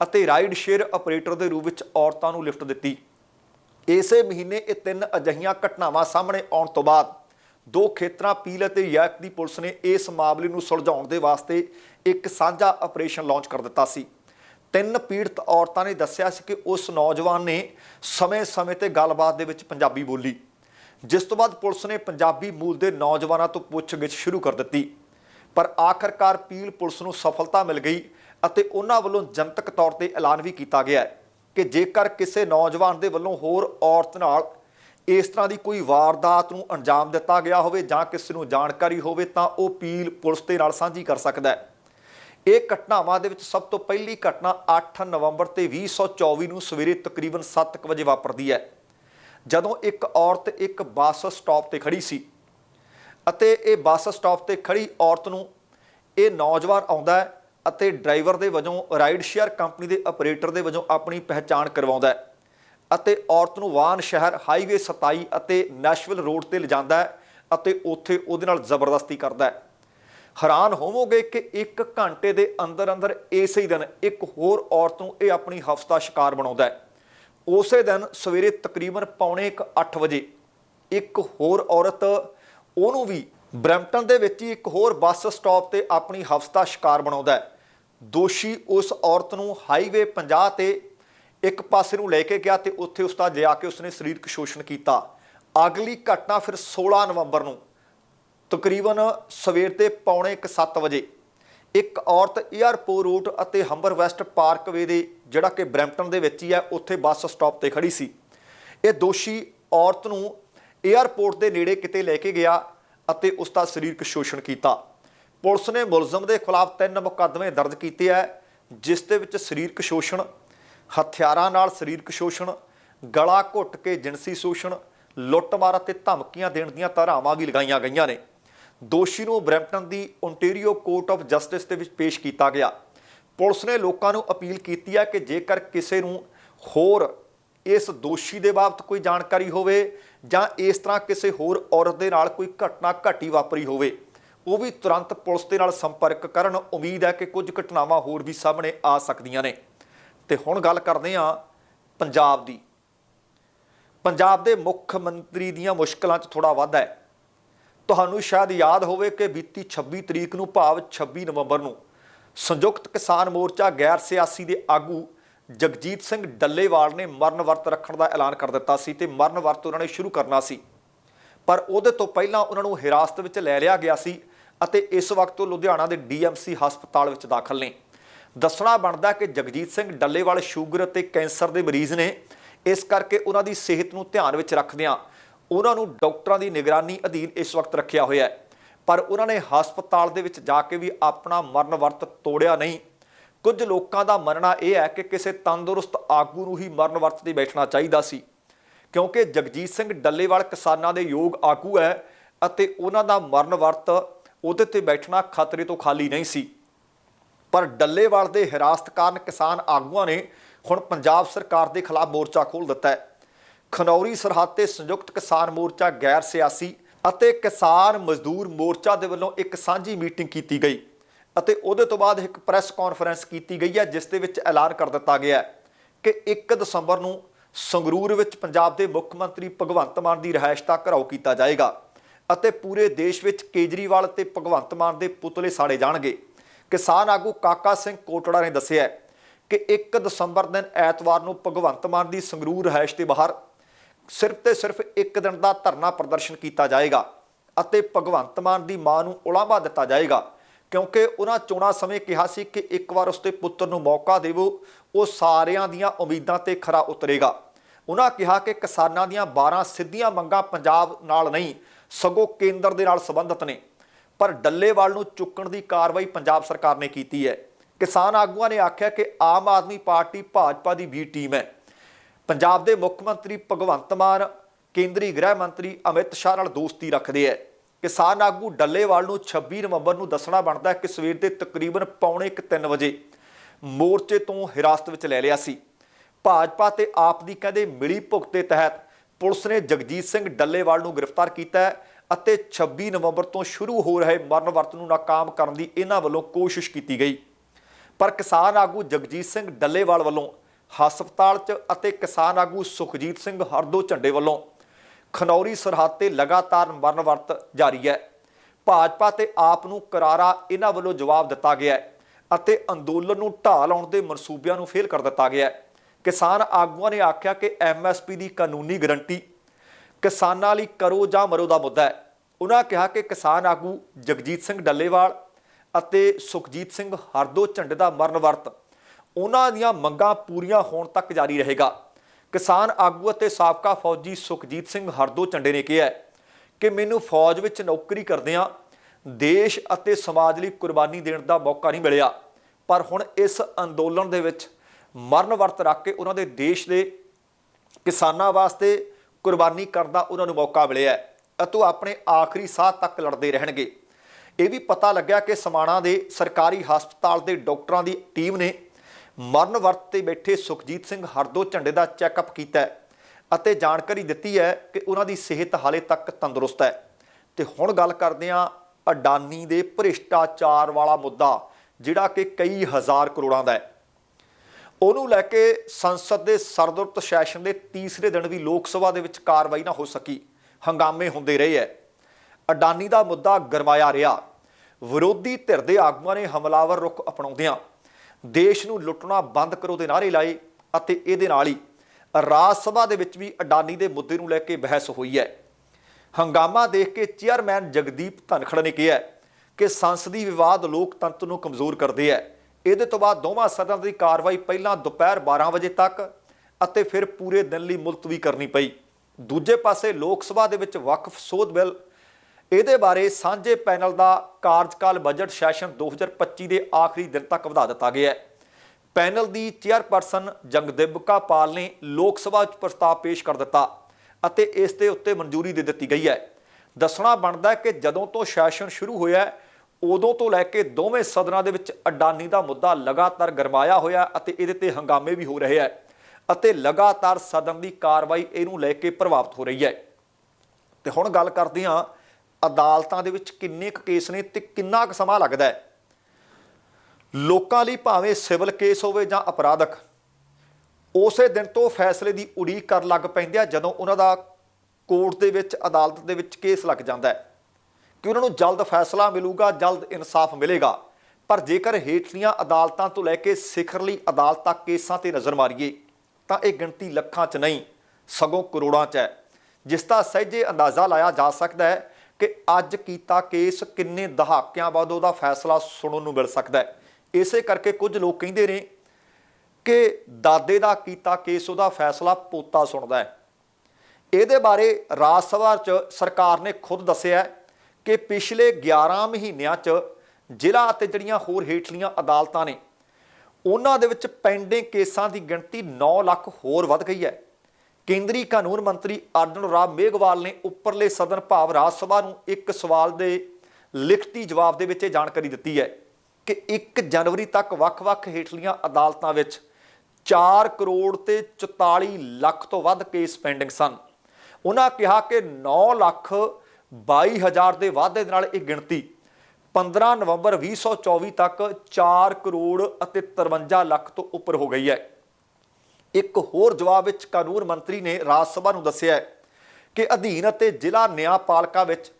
S1: ਅਤੇ ਰਾਈਡ ਸ਼ੇਅਰ ਆਪਰੇਟਰ ਦੇ ਰੂਪ ਵਿੱਚ ਔਰਤਾਂ ਨੂੰ ਲਿਫਟ ਦਿੱਤੀ। ਇਸੇ ਮਹੀਨੇ ਇਹ ਤਿੰਨ ਅਜਹੀਆਂ ਘਟਨਾਵਾਂ ਸਾਹਮਣੇ ਆਉਣ ਤੋਂ ਬਾਅਦ ਦੋ ਖੇਤਰਾਂ ਪੀਲ ਅਤੇ ਯੈਕ ਦੀ ਪੁਲਿਸ ਨੇ ਇਸ ਮਾਮਲੇ ਨੂੰ ਸੁਲਝਾਉਣ ਦੇ ਵਾਸਤੇ ਇੱਕ ਸਾਂਝਾ ਆਪਰੇਸ਼ਨ ਲਾਂਚ ਕਰ ਦਿੱਤਾ ਸੀ। ਤਿੰਨ ਪੀੜਤ ਔਰਤਾਂ ਨੇ ਦੱਸਿਆ ਸੀ ਕਿ ਉਸ ਨੌਜਵਾਨ ਨੇ ਸਮੇਂ-ਸਮੇਂ ਤੇ ਗੱਲਬਾਤ ਦੇ ਵਿੱਚ ਪੰਜਾਬੀ ਬੋਲੀ, ਜਿਸ ਤੋਂ ਬਾਅਦ ਪੁਲਿਸ ਨੇ ਪੰਜਾਬੀ ਮੂਲ ਦੇ ਨੌਜਵਾਨਾਂ ਤੋਂ ਪੁੱਛਗਿੱਛ ਸ਼ੁਰੂ ਕਰ ਦਿੱਤੀ। ਪਰ ਆਖਰਕਾਰ ਪੀਲ ਪੁਲਿਸ ਨੂੰ ਸਫਲਤਾ ਮਿਲ ਗਈ ਅਤੇ ਉਹਨਾਂ ਵੱਲੋਂ ਜਨਤਕ ਤੌਰ ਤੇ ਐਲਾਨ ਵੀ ਕੀਤਾ ਗਿਆ ਹੈ ਕਿ ਜੇਕਰ ਕਿਸੇ ਨੌਜਵਾਨ ਦੇ ਵੱਲੋਂ ਹੋਰ ਔਰਤ ਨਾਲ ਇਸ ਤਰ੍ਹਾਂ ਦੀ ਕੋਈ ਵਾਰਦਾਤ ਨੂੰ ਅੰਜਾਮ ਦਿੱਤਾ ਗਿਆ ਹੋਵੇ ਜਾਂ ਕਿਸੇ ਨੂੰ ਜਾਣਕਾਰੀ ਹੋਵੇ ਤਾਂ ਉਹ ਪੀਲ ਪੁਲਿਸ ਦੇ ਨਾਲ ਸਾਂਝੀ ਕਰ ਸਕਦਾ ਹੈ। ਇਹ ਘਟਨਾਵਾਂ ਦੇ ਵਿੱਚ ਸਭ ਤੋਂ ਪਹਿਲੀ ਘਟਨਾ 8 ਨਵੰਬਰ ਤੇ 2024 ਨੂੰ ਸਵੇਰੇ ਤਕਰੀਬਨ 7:00 ਵਜੇ ਵਾਪਰਦੀ ਹੈ, ਜਦੋਂ ਇੱਕ ਔਰਤ ਇੱਕ ਬੱਸ ਸਟਾਪ ਤੇ ਖੜੀ ਸੀ ਅਤੇ ਇਹ ਬੱਸ ਸਟਾਪ ਤੇ ਖੜੀ ਔਰਤ ਨੂੰ ਇਹ ਨੌਜਵਾਨ ਆਉਂਦਾ ਅਤੇ ਡਰਾਈਵਰ ਦੇ ਵਜੋਂ ਰਾਈਡ ਸ਼ੇਅਰ ਕੰਪਨੀ ਦੇ ਆਪਰੇਟਰ ਦੇ ਵਜੋਂ ਆਪਣੀ ਪਹਿਚਾਣ ਕਰਵਾਉਂਦਾ ਹੈ। ਅਤੇ ਔਰਤ ਨੂੰ ਵਾਨ ਸ਼ਹਿਰ ਹਾਈਵੇ 27 ਅਤੇ ਨੈਸ਼ਵਿਲ ਰੋਡ ਤੇ ਲਿਜਾਂਦਾ ਹੈ ਅਤੇ ਉੱਥੇ ਉਹਦੇ ਨਾਲ ਜ਼ਬਰਦਸਤੀ ਕਰਦਾ ਹੈ। ਹੈਰਾਨ ਹੋਵੋਗੇ ਕਿ 1 ਘੰਟੇ ਦੇ ਅੰਦਰ ਅੰਦਰ ਇਸੇ ਹੀ ਦਿਨ ਇੱਕ ਹੋਰ ਔਰਤ ਨੂੰ ਇਹ ਆਪਣੀ ਹਫਸ ਸ਼ਿਕਾਰ ਬਣਾਉਂਦਾ ਹੈ। ਉਸੇ ਦਿਨ ਸਵੇਰੇ ਤਕਰੀਬਨ ਪੌਣੇ 8 ਵਜੇ ਇੱਕ ਹੋਰ ਔਰਤ ਉਹਨੂੰ ਵੀ ਬਰੈਂਪਟਨ ਦੇ ਵਿੱਚ ਹੀ ਇੱਕ ਹੋਰ ਬੱਸ ਸਟਾਪ ਤੇ ਆਪਣੀ ਹਫਸ ਸ਼ਿਕਾਰ ਬਣਾਉਂਦਾ ਹੈ। ਦੋਸ਼ੀ ਉਸ ਔਰਤ ਨੂੰ ਹਾਈਵੇ 50 ਤੇ ਇੱਕ ਪਾਸੇ ਨੂੰ ਲੈ ਕੇ ਗਿਆ ਤੇ ਉੱਥੇ ਉਸ ਦਾ ਜਾ ਕੇ ਉਸਨੇ ਸਰੀਰਕ ਸ਼ੋਸ਼ਣ ਕੀਤਾ। ਅਗਲੀ ਘਟਨਾ ਫਿਰ 16 ਨਵੰਬਰ ਨੂੰ, ਤਕਰੀਬਨ ਸਵੇਰ ਦੇ ਪੌਣੇ 7 ਵਜੇ। ਇੱਕ ਔਰਤ 에ਅਰਪੋਰਟ ਰੂਟ ਅਤੇ ਹੰਬਰ ਵੈਸਟ ਪਾਰਕਵੇ ਦੇ, ਜਿਹੜਾ ਕਿ ਬਰੈਂਪਟਨ ਦੇ ਵਿੱਚ ਹੀ ਹੈ, ਉੱਥੇ ਬੱਸ ਸਟਾਪ ਤੇ ਖੜੀ ਸੀ। ਇਹ ਦੋਸ਼ੀ ਔਰਤ ਨੂੰ 에ਅਰਪੋਰਟ ਦੇ ਨੇੜੇ ਕਿਤੇ ਲੈ ਕੇ ਗਿਆ ਅਤੇ ਉਸ ਦਾ ਸਰੀਰਕ ਸ਼ੋਸ਼ਣ ਕੀਤਾ। ਪੁਲਿਸ ਨੇ ਮੁਲਜ਼ਮ ਦੇ ਖਿਲਾਫ ਤਿੰਨ ਮੁਕੱਦਮੇ ਦਰਜ ਕੀਤੇ ਹੈ, ਜਿਸ ਦੇ ਵਿੱਚ ਸਰੀਰਕ ਸ਼ੋਸ਼ਣ ਹਥਿਆਰਾਂ ਨਾਲ ਸਰੀਰਕ ਸ਼ੋਸ਼ਣ, ਗਲਾ ਘੁੱਟ ਕੇ ਜਿਨਸੀ ਸ਼ੋਸ਼ਣ ਲੁੱਟਮਾਰ ਅਤੇ ਧਮਕੀਆਂ ਦੇਣ ਦੀਆਂ ਧਾਰਾਵਾਂ ਵੀ ਲਗਾਈਆਂ ਗਈਆਂ ਨੇ। ਦੋਸ਼ੀ ਨੂੰ ਬਰੈਂਪਟਨ ਦੀ ਓਨਟਾਰੀਓ ਕੋਰਟ ਆਫ ਜਸਟਿਸ ਦੇ ਵਿੱਚ ਪੇਸ਼ ਕੀਤਾ ਗਿਆ। ਪੁਲਿਸ ਨੇ ਲੋਕਾਂ ਨੂੰ ਅਪੀਲ ਕੀਤੀ ਹੈ ਕਿ ਜੇਕਰ ਕਿਸੇ ਨੂੰ ਹੋਰ ਇਸ ਦੋਸ਼ੀ ਦੇ ਬਾਬਤ ਕੋਈ ਜਾਣਕਾਰੀ ਹੋਵੇ ਜਾਂ ਇਸ ਤਰ੍ਹਾਂ ਕਿਸੇ ਹੋਰ ਔਰਤ ਦੇ ਨਾਲ ਕੋਈ ਘਟਨਾ ਘਟੀ ਵਾਪਰੀ ਹੋਵੇ, ਉਹ ਵੀ ਤੁਰੰਤ ਪੁਲਿਸ ਦੇ ਨਾਲ ਸੰਪਰਕ ਕਰਨ। ਉਮੀਦ ਹੈ ਕਿ ਕੁਝ ਘਟਨਾਵਾਂ ਹੋਰ ਵੀ ਸਾਹਮਣੇ ਆ ਸਕਦੀਆਂ ਨੇ। ਤੇ ਹੁਣ ਗੱਲ ਕਰਦੇ ਹਾਂ ਪੰਜਾਬ ਦੀ। ਪੰਜਾਬ ਦੇ ਮੁੱਖ ਮੰਤਰੀ ਦੀਆਂ ਮੁਸ਼ਕਲਾਂ 'ਚ ਥੋੜਾ ਵਾਧਾ ਹੈ। ਤੁਹਾਨੂੰ ਸ਼ਾਇਦ ਯਾਦ ਹੋਵੇ ਕਿ ਬੀਤੀ 26 ਤਰੀਕ ਨੂੰ ਭਾਵ 26 ਨਵੰਬਰ ਨੂੰ ਸੰਯੁਕਤ ਕਿਸਾਨ ਮੋਰਚਾ ਗੈਰ ਸਿਆਸੀ ਦੇ ਆਗੂ ਜਗਜੀਤ ਸਿੰਘ ਡੱਲੇਵਾਲ ਨੇ ਮਰਨ ਵਰਤ ਰੱਖਣ ਦਾ ਐਲਾਨ ਕਰ ਦਿੱਤਾ ਸੀ ਤੇ ਮਰਨ ਵਰਤ ਉਹਨਾਂ ਨੇ ਸ਼ੁਰੂ ਕਰਨਾ ਸੀ। ਪਰ ਉਹਦੇ ਤੋਂ ਪਹਿਲਾਂ ਉਹਨਾਂ ਨੂੰ ਹਿਰਾਸਤ ਵਿੱਚ ਲੈ ਲਿਆ ਗਿਆ ਸੀ ਅਤੇ ਇਸ ਵਕਤ ਉਹ ਲੁਧਿਆਣਾ ਦੇ ਡੀਐਮਸੀ ਹਸਪਤਾਲ ਵਿੱਚ ਦਾਖਲ ਨੇ। ਦੱਸਣਾ ਬਣਦਾ ਕਿ ਜਗਜੀਤ ਸਿੰਘ ਡੱਲੇਵਾਲ ਸ਼ੂਗਰ ਅਤੇ ਕੈਂਸਰ ਦੇ ਮਰੀਜ਼ ਨੇ ਇਸ ਕਰਕੇ ਉਹਨਾਂ ਦੀ ਸਿਹਤ ਨੂੰ ਧਿਆਨ ਵਿੱਚ ਰੱਖਦਿਆਂ ਉਹਨਾਂ ਨੂੰ ਡਾਕਟਰਾਂ ਦੀ ਨਿਗਰਾਨੀ ਅਧੀਨ ਇਸ ਵਕਤ ਰੱਖਿਆ ਹੋਇਆ ਹੈ। ਪਰ ਉਹਨਾਂ ਨੇ ਹਸਪਤਾਲ ਦੇ ਵਿੱਚ ਜਾ ਕੇ ਵੀ ਆਪਣਾ ਮਰਨ ਵਰਤ ਤੋੜਿਆ ਨਹੀਂ। ਕੁਝ ਲੋਕਾਂ ਦਾ ਮੰਨਣਾ ਇਹ ਹੈ ਕਿ ਕਿਸੇ ਤੰਦਰੁਸਤ ਆਗੂ ਨੂੰ ਹੀ ਮਰਨ ਵਰਤ ਤੇ ਬੈਠਣਾ ਚਾਹੀਦਾ ਸੀ। ਕਿਉਂਕਿ ਜਗਜੀਤ ਸਿੰਘ ਡੱਲੇਵਾਲ ਕਿਸਾਨਾਂ ਦੇ ਯੋਗ ਆਗੂ ਹੈ ਅਤੇ ਉਹਨਾਂ ਦਾ ਮਰਨ ਵਰਤ ਉਹਦੇ ਤੇ ਬੈਠਣਾ ਖਤਰੇ ਤੋਂ ਖਾਲੀ ਨਹੀਂ ਸੀ। ਪਰ ਡੱਲੇਵਾਲ ਦੇ ਹਿਰਾਸਤ ਕਾਰਨ ਕਿਸਾਨ ਆਗੂਆਂ ਨੇ ਹੁਣ ਪੰਜਾਬ ਸਰਕਾਰ ਦੇ ਖਿਲਾਫ ਮੋਰਚਾ ਖੋਲ੍ਹ ਦਿੱਤਾ ਹੈ। ਖਨੌਰੀ ਸਰਹੱਦ ਤੇ ਸੰਯੁਕਤ ਕਿਸਾਨ ਮੋਰਚਾ ਗੈਰ ਸਿਆਸੀ ਅਤੇ ਕਿਸਾਨ ਮਜ਼ਦੂਰ ਮੋਰਚਾ ਦੇ ਵੱਲੋਂ ਇੱਕ ਸਾਂਝੀ ਮੀਟਿੰਗ ਕੀਤੀ ਗਈ ਅਤੇ ਉਹਦੇ ਤੋਂ ਬਾਅਦ ਇੱਕ ਪ੍ਰੈਸ ਕਾਨਫਰੰਸ ਕੀਤੀ ਗਈ ਹੈ, ਜਿਸ ਦੇ ਵਿੱਚ ਐਲਾਨ ਕਰ ਦਿੱਤਾ ਗਿਆ ਕਿ 1 ਦਸੰਬਰ ਨੂੰ ਸੰਗਰੂਰ ਵਿੱਚ ਪੰਜਾਬ ਦੇ ਮੁੱਖ ਮੰਤਰੀ ਭਗਵੰਤ ਮਾਨ ਦੀ ਰਿਹਾਇਸ਼ ਦਾ ਘਰਾਓ ਕੀਤਾ ਜਾਏਗਾ ਅਤੇ ਪੂਰੇ ਦੇਸ਼ ਵਿੱਚ ਕੇਜਰੀਵਾਲ ਤੇ ਭਗਵੰਤ ਮਾਨ ਦੇ ਪੁਤਲੇ ਸਾੜੇ ਜਾਣਗੇ। ਕਿਸਾਨ ਆਗੂ ਕਾਕਾ ਸਿੰਘ ਕੋਟੜਾ ਨੇ ਦੱਸਿਆ ਕਿ 1 ਦਸੰਬਰ ਦਿਨ ਐਤਵਾਰ ਨੂੰ ਭਗਵੰਤ ਮਾਨ ਦੀ ਸੰਗਰੂਰ ਰਿਹਾਇਸ਼ ਦੇ ਬਾਹਰ ਸਿਰਫ ਤੇ ਸਿਰਫ ਇੱਕ ਦਿਨ ਦਾ ਧਰਨਾ ਪ੍ਰਦਰਸ਼ਨ ਕੀਤਾ ਜਾਏਗਾ ਅਤੇ ਭਗਵੰਤ ਮਾਨ ਦੀ ਮਾਂ ਨੂੰ ਉਲਾਂਭਾ ਦਿੱਤਾ ਜਾਏਗਾ, ਕਿਉਂਕਿ ਉਹਨਾਂ ਚੋਣਾਂ ਸਮੇਂ ਕਿਹਾ ਸੀ ਕਿ ਇੱਕ ਵਾਰ ਉਸਦੇ ਪੁੱਤਰ ਨੂੰ ਮੌਕਾ ਦੇਵੋ, ਉਹ ਸਾਰਿਆਂ ਦੀਆਂ ਉਮੀਦਾਂ ਤੇ ਖਰਾ ਉਤਰੇਗਾ। ਉਹਨਾਂ ਕਿਹਾ ਕਿ ਕਿਸਾਨਾਂ ਦੀਆਂ 12 ਸਿੱਧੀਆਂ ਮੰਗਾਂ ਪੰਜਾਬ ਨਾਲ ਨਹੀਂ, ਸਗੋਂ ਕੇਂਦਰ ਦੇ ਨਾਲ ਸੰਬੰਧਿਤ ਨੇ। ਪਰ ਡੱਲੇਵਾਲ ਨੂੰ ਚੁੱਕਣ ਦੀ ਕਾਰਵਾਈ ਪੰਜਾਬ ਸਰਕਾਰ ਨੇ ਕੀਤੀ ਹੈ। ਕਿਸਾਨ ਆਗੂਆਂ ਨੇ ਆਖਿਆ ਕਿ ਆਮ ਆਦਮੀ ਪਾਰਟੀ ਭਾਜਪਾ ਦੀ ਵੀ ਟੀਮ ਹੈ। ਪੰਜਾਬ ਦੇ ਮੁੱਖ ਮੰਤਰੀ ਭਗਵੰਤ ਮਾਨ, ਕੇਂਦਰੀ ਗ੍ਰਹਿ ਮੰਤਰੀ ਅਮਿਤ ਸ਼ਾਹ ਨਾਲ ਦੋਸਤੀ ਰੱਖਦੇ ਹੈ। ਕਿਸਾਨ ਆਗੂ ਡੱਲੇਵਾਲ ਨੂੰ 26 ਨਵੰਬਰ ਨੂੰ ਦੱਸਣਾ ਬਣਦਾ ਕਿ ਸਵੇਰ ਦੇ ਤਕਰੀਬਨ ਪੌਣੇ 3 ਵਜੇ ਮੋਰਚੇ ਤੋਂ ਹਿਰਾਸਤ ਵਿੱਚ ਲੈ ਲਿਆ ਸੀ। ਭਾਜਪਾ ਤੇ ਆਪ ਦੀ ਕਹਿੰਦੇ ਮਿਲੀ ਭੁਗਤ ਦੇ ਤਹਿਤ ਪੁਲਿਸ ਨੇ ਜਗਜੀਤ ਸਿੰਘ ਡੱਲੇਵਾਲ ਨੂੰ ਗ੍ਰਿਫਤਾਰ ਕੀਤਾ ਹੈ। ਅਤੇ 26 ਨਵੰਬਰ ਤੋਂ ਸ਼ੁਰੂ ਹੋ ਰਹੇ ਮਰਨ ਵਰਤ ਨੂੰ ਨਾਕਾਮ ਕਰਨ ਦੀ ਇਹਨਾਂ ਵੱਲੋਂ ਕੋਸ਼ਿਸ਼ ਕੀਤੀ ਗਈ। ਪਰ ਕਿਸਾਨ ਆਗੂ ਜਗਜੀਤ ਸਿੰਘ ਡੱਲੇਵਾਲ ਵੱਲੋਂ, ਹਸਪਤਾਲ 'ਚ ਅਤੇ ਕਿਸਾਨ ਆਗੂ ਸੁਖਜੀਤ ਸਿੰਘ ਹਰਦੋ ਝੰਡੇ ਵੱਲੋਂ ਖਨੌਰੀ ਸਰਹੱਦ ਤੇ ਲਗਾਤਾਰ ਮਰਨ ਵਰਤ ਜਾਰੀ ਹੈ। ਭਾਜਪਾ ਤੇ ਆਪ ਨੂੰ ਕਰਾਰਾ ਇਹਨਾਂ ਵੱਲੋਂ ਜਵਾਬ ਦਿੱਤਾ ਗਿਆ ਹੈ ਅਤੇ ਅੰਦੋਲਨ ਨੂੰ ਢਾਹ ਲਾਉਣ ਦੇ ਮਨਸੂਬਿਆਂ ਨੂੰ ਫੇਲ ਕਰ ਦਿੱਤਾ ਗਿਆ ਹੈ। ਕਿਸਾਨ ਆਗੂਆਂ ਨੇ ਆਖਿਆ ਕਿ ਐਮਐਸਪੀ ਦੀ ਕਾਨੂੰਨੀ ਗਰੰਟੀ ਕਿਸਾਨਾਂ ਲਈ ਕਰੋ ਜਾਂ ਮਰੋ ਦਾ ਮੁੱਦਾ ਹੈ। ਉਹਨਾਂ ਕਿਹਾ ਕਿ ਕਿਸਾਨ ਆਗੂ ਜਗਜੀਤ ਸਿੰਘ ਡੱਲੇਵਾਲ ਅਤੇ ਸੁਖਜੀਤ ਸਿੰਘ ਹਰਦੋ ਝੰਡੇ ਦਾ ਮਰਨ ਵਰਤ ਉਹਨਾਂ ਦੀਆਂ ਮੰਗਾਂ ਪੂਰੀਆਂ ਹੋਣ ਤੱਕ ਜਾਰੀ ਰਹੇਗਾ। ਕਿਸਾਨ ਆਗੂ ਅਤੇ ਸਾਬਕਾ ਫੌਜੀ ਸੁਖਜੀਤ ਸਿੰਘ ਹਰਦੋ ਝੰਡੇ ਨੇ ਕਿਹਾ ਕਿ ਮੈਨੂੰ ਫੌਜ ਵਿੱਚ ਨੌਕਰੀ ਕਰਦਿਆਂ ਦੇਸ਼ ਅਤੇ ਸਮਾਜ ਲਈ ਕੁਰਬਾਨੀ ਦੇਣ ਦਾ ਮੌਕਾ ਨਹੀਂ ਮਿਲਿਆ। ਪਰ ਹੁਣ ਇਸ ਅੰਦੋਲਨ ਦੇ ਵਿੱਚ ਮਰਨ ਵਰਤ ਰੱਖ ਕੇ ਉਹਨਾਂ ਦੇ ਦੇਸ਼ ਦੇ ਕਿਸਾਨਾਂ ਵਾਸਤੇ ਕੁਰਬਾਨੀ ਕਰਨ ਦਾ ਉਹਨਾਂ ਨੂੰ ਮੌਕਾ ਮਿਲਿਆ ਅਤੇ ਉਹ ਆਪਣੇ ਆਖਰੀ ਸਾਹ ਤੱਕ ਲੜਦੇ ਰਹਿਣਗੇ। ਇਹ ਵੀ ਪਤਾ ਲੱਗਿਆ ਕਿ ਸਮਾਣਾ ਦੇ ਸਰਕਾਰੀ ਹਸਪਤਾਲ ਦੇ ਡਾਕਟਰਾਂ ਦੀ ਟੀਮ ਨੇ ਮਰਨ ਵਰਤ ਤੇ ਬੈਠੇ ਸੁਖਜੀਤ ਸਿੰਘ ਹਰਦੋ ਝੰਡੇ ਦਾ ਚੈੱਕਅਪ ਕੀਤਾ ਅਤੇ ਜਾਣਕਾਰੀ ਦਿੱਤੀ ਹੈ ਕਿ ਉਹਨਾਂ ਦੀ ਸਿਹਤ ਹਾਲੇ ਤੱਕ ਤੰਦਰੁਸਤ ਹੈ। ਤੇ ਹੁਣ ਗੱਲ ਕਰਦੇ ਹਾਂ ਅਡਾਨੀ ਦੇ ਭ੍ਰਿਸ਼ਟਾਚਾਰ ਵਾਲਾ ਮੁੱਦਾ, ਜਿਹੜਾ ਕਿ ਕਈ ਹਜ਼ਾਰ ਕਰੋੜਾਂ ਦਾ ਹੈ। ਉਹਨੂੰ ਲੈ ਕੇ ਸੰਸਦ ਦੇ ਸਰਦਰਤ ਸੈਸ਼ਨ ਦੇ ਤੀਸਰੇ ਦਿਨ ਵੀ ਲੋਕ ਸਭਾ ਦੇ ਵਿੱਚ ਕਾਰਵਾਈ ਨਾ ਹੋ ਸਕੀ, ਹੰਗਾਮੇ ਹੁੰਦੇ ਰਹੇ ਐ। ਅਡਾਨੀ ਦਾ ਮੁੱਦਾ ਗਰਮਾਇਆ ਰਿਹਾ। ਵਿਰੋਧੀ ਧਿਰ ਦੇ ਆਗੂਆਂ ਨੇ ਹਮਲਾਵਰ ਰੁਖ ਅਪਣਾਉਂਦਿਆਂ ਦੇਸ਼ ਨੂੰ ਲੁੱਟਣਾ ਬੰਦ ਕਰੋ ਦੇ ਨਾਅਰੇ ਲਾਏ ਅਤੇ ਇਹਦੇ ਨਾਲ ਹੀ ਰਾਜ ਸਭਾ ਦੇ ਵਿੱਚ ਵੀ ਅਡਾਨੀ ਦੇ ਮੁੱਦੇ ਨੂੰ ਲੈ ਕੇ ਬਹਿਸ ਹੋਈ ਹੈ ਹੰਗਾਮਾ ਦੇਖ ਕੇ ਚੇਅਰਮੈਨ ਜਗਦੀਪ ਧਨਖੜ ਨੇ ਕਿਹਾ ਕਿ ਸੰਸਦੀ ਵਿਵਾਦ ਲੋਕਤੰਤਰ ਨੂੰ ਕਮਜ਼ੋਰ ਕਰਦੇ ਹੈ ਇਹਦੇ ਤੋਂ ਬਾਅਦ ਦੋਵਾਂ ਸਦਨਾਂ ਦੀ ਕਾਰਵਾਈ ਪਹਿਲਾਂ ਦੁਪਹਿਰ 12 ਵਜੇ ਤੱਕ ਅਤੇ ਫਿਰ ਪੂਰੇ ਦਿਨ ਲਈ ਮੁਲਤਵੀ ਕਰਨੀ ਪਈ। ਦੂਜੇ ਪਾਸੇ ਲੋਕ ਸਭਾ ਦੇ ਵਿੱਚ ਵਕਫ ਸੋਧ ਬਿੱਲ ਇਹਦੇ ਬਾਰੇ ਸਾਂਝੇ ਪੈਨਲ ਦਾ ਕਾਰਜਕਾਲ ਬਜਟ ਸੈਸ਼ਨ 2025 ਦੇ ਆਖਰੀ ਦਿਨ ਤੱਕ ਵਧਾ ਦਿੱਤਾ ਗਿਆ ਹੈ। ਪੈਨਲ ਦੀ ਚੇਅਰਪਰਸਨ ਜਗਦੇਵਕਾ ਪਾਲ ਨੇ ਲੋਕ ਸਭਾ ਵਿੱਚ ਪ੍ਰਸਤਾਵ ਪੇਸ਼ ਕਰ ਦਿੱਤਾ ਅਤੇ ਇਸ ਦੇ ਉੱਤੇ ਮਨਜ਼ੂਰੀ ਦੇ ਦਿੱਤੀ ਗਈ ਹੈ। ਦੱਸਣਾ ਬਣਦਾ ਹੈ ਕਿ ਜਦੋਂ ਤੋਂ ਸੈਸ਼ਨ ਸ਼ੁਰੂ ਹੋਇਆ ਹੈ, ਉਦੋਂ ਤੋਂ ਲੈ ਕੇ ਦੋਵੇਂ ਸਦਨਾਂ ਦੇ ਵਿੱਚ ਅਡਾਨੀ ਦਾ ਮੁੱਦਾ ਲਗਾਤਾਰ ਗਰਮਾਇਆ ਹੋਇਆ ਅਤੇ ਇਹਦੇ ਤੇ ਹੰਗਾਮੇ ਵੀ ਹੋ ਰਹੇ ਹੈ ਅਤੇ ਲਗਾਤਾਰ ਸਦਨ ਦੀ ਕਾਰਵਾਈ ਇਹਨੂੰ ਲੈ ਕੇ ਪ੍ਰਭਾਵਿਤ ਹੋ ਰਹੀ ਹੈ ਤੇ ਹੁਣ ਗੱਲ ਕਰਦੇ ਹਾਂ ਅਦਾਲਤਾਂ ਦੇ ਵਿੱਚ ਕਿੰਨੇ ਕੁ ਕੇਸ ਨੇ ਤੇ ਕਿੰਨਾ ਕੁ ਸਮਾਂ ਲੱਗਦਾ ਹੈ ਲੋਕਾਂ ਲਈ ਭਾਵੇਂ ਸਿਵਲ ਕੇਸ ਹੋਵੇ ਜਾਂ ਅਪਰਾਧਕ, ਉਸੇ ਦਿਨ ਤੋਂ ਫੈਸਲੇ ਦੀ ਉਡੀਕ ਕਰਨ ਲੱਗ ਪੈਂਦੇ ਆ ਜਦੋਂ ਉਹਨਾਂ ਦਾ ਕੋਰਟ ਦੇ ਵਿੱਚ ਅਦਾਲਤ ਦੇ ਵਿੱਚ ਕੇਸ ਲੱਗ ਜਾਂਦਾ ਹੈ ਕਿ ਉਹਨਾਂ ਨੂੰ ਜਲਦ ਫੈਸਲਾ ਮਿਲੂਗਾ, ਜਲਦ ਇਨਸਾਫ ਮਿਲੇਗਾ। ਪਰ ਜੇਕਰ ਹੇਠਲੀਆਂ ਅਦਾਲਤਾਂ ਤੋਂ ਲੈ ਕੇ ਸਿਖਰਲੀ ਅਦਾਲਤ ਤੱਕ ਕੇਸਾਂ ਤੇ ਨਜ਼ਰ ਮਾਰੀਏ, ਤਾਂ ਇਹ ਗਿਣਤੀ ਲੱਖਾਂ 'ਚ ਨਹੀਂ, ਸਗੋਂ ਕਰੋੜਾਂ 'ਚ ਹੈ। ਜਿਸ ਦਾ ਸਹਿਜੇ ਅੰਦਾਜ਼ਾ ਲਾਇਆ ਜਾ ਸਕਦਾ ਹੈ ਕਿ ਅੱਜ ਕੀਤਾ ਕੇਸ ਕਿੰਨੇ ਦਹਾਕਿਆਂ ਬਾਅਦ ਉਹਦਾ ਫੈਸਲਾ ਸੁਣਨ ਨੂੰ ਮਿਲ ਸਕਦਾ ਹੈ। ਇਸੇ ਕਰਕੇ ਕੁਝ ਲੋਕ ਕਹਿੰਦੇ ਨੇ ਕਿ ਦਾਦੇ ਦਾ ਕੀਤਾ ਕੇਸ, ਉਹਦਾ ਫੈਸਲਾ ਪੋਤਾ ਸੁਣਦਾ ਹੈ। ਇਹਦੇ ਬਾਰੇ ਰਾਜ ਸਭਾ 'ਚ ਸਰਕਾਰ ਨੇ ਖੁਦ ਦੱਸਿਆ ਕਿ ਪਿਛਲੇ 11 ਮਹੀਨਿਆਂ 'ਚ ਜ਼ਿਲ੍ਹਾ ਅਤੇ ਜਿਹੜੀਆਂ ਹੋਰ ਹੇਠਲੀਆਂ ਅਦਾਲਤਾਂ ਨੇ, ਉਹਨਾਂ ਦੇ ਵਿੱਚ ਪੈਂਡਿੰਗ ਕੇਸਾਂ ਦੀ ਗਿਣਤੀ 9 ਲੱਖ ਹੋਰ ਵੱਧ ਗਈ ਹੈ। ਕੇਂਦਰੀ ਕਾਨੂੰਨ ਮੰਤਰੀ ਅਰਜੁਨ ਰਾਮ ਮੇਘਵਾਲ ਨੇ ਉੱਪਰਲੇ ਸਦਨ ਭਾਵ ਰਾਜ ਸਭਾ ਨੂੰ ਇੱਕ ਸਵਾਲ ਦੇ ਲਿਖਤੀ ਜਵਾਬ ਦੇ ਵਿੱਚ ਇਹ ਜਾਣਕਾਰੀ ਦਿੱਤੀ ਹੈ ਕਿ 1 ਜਨਵਰੀ ਤੱਕ ਵੱਖ-ਵੱਖ ਹੇਠਲੀਆਂ ਅਦਾਲਤਾਂ ਵਿੱਚ 4 ਕਰੋੜ ਤੇ 44 ਲੱਖ ਤੋਂ ਵੱਧ ਕੇਸ ਪੈਂਡਿੰਗ ਸਨ। ਉਹਨਾਂ ਕਿਹਾ ਕਿ 9 ਲੱਖ 22 ਹਜ਼ਾਰ ਦੇ ਵਾਧੇ ਦੇ ਨਾਲ ਇਹ ਗਿਣਤੀ 15 ਨਵੰਬਰ 2024 ਤੱਕ 4 ਕਰੋੜ ਅਤੇ 53 ਲੱਖ ਤੋਂ ਉੱਪਰ ਹੋ ਗਈ ਹੈ। ਇੱਕ ਹੋਰ ਜਵਾਬ ਵਿੱਚ ਕਾਨੂੰਨ ਮੰਤਰੀ ਨੇ ਰਾਜ ਸਭਾ ਨੂੰ ਦੱਸਿਆ ਕਿ ਅਧੀਨ ਅਤੇ ਜ਼ਿਲ੍ਹਾ ਨਿਆਂਪਾਲਕਾ ਵਿੱਚ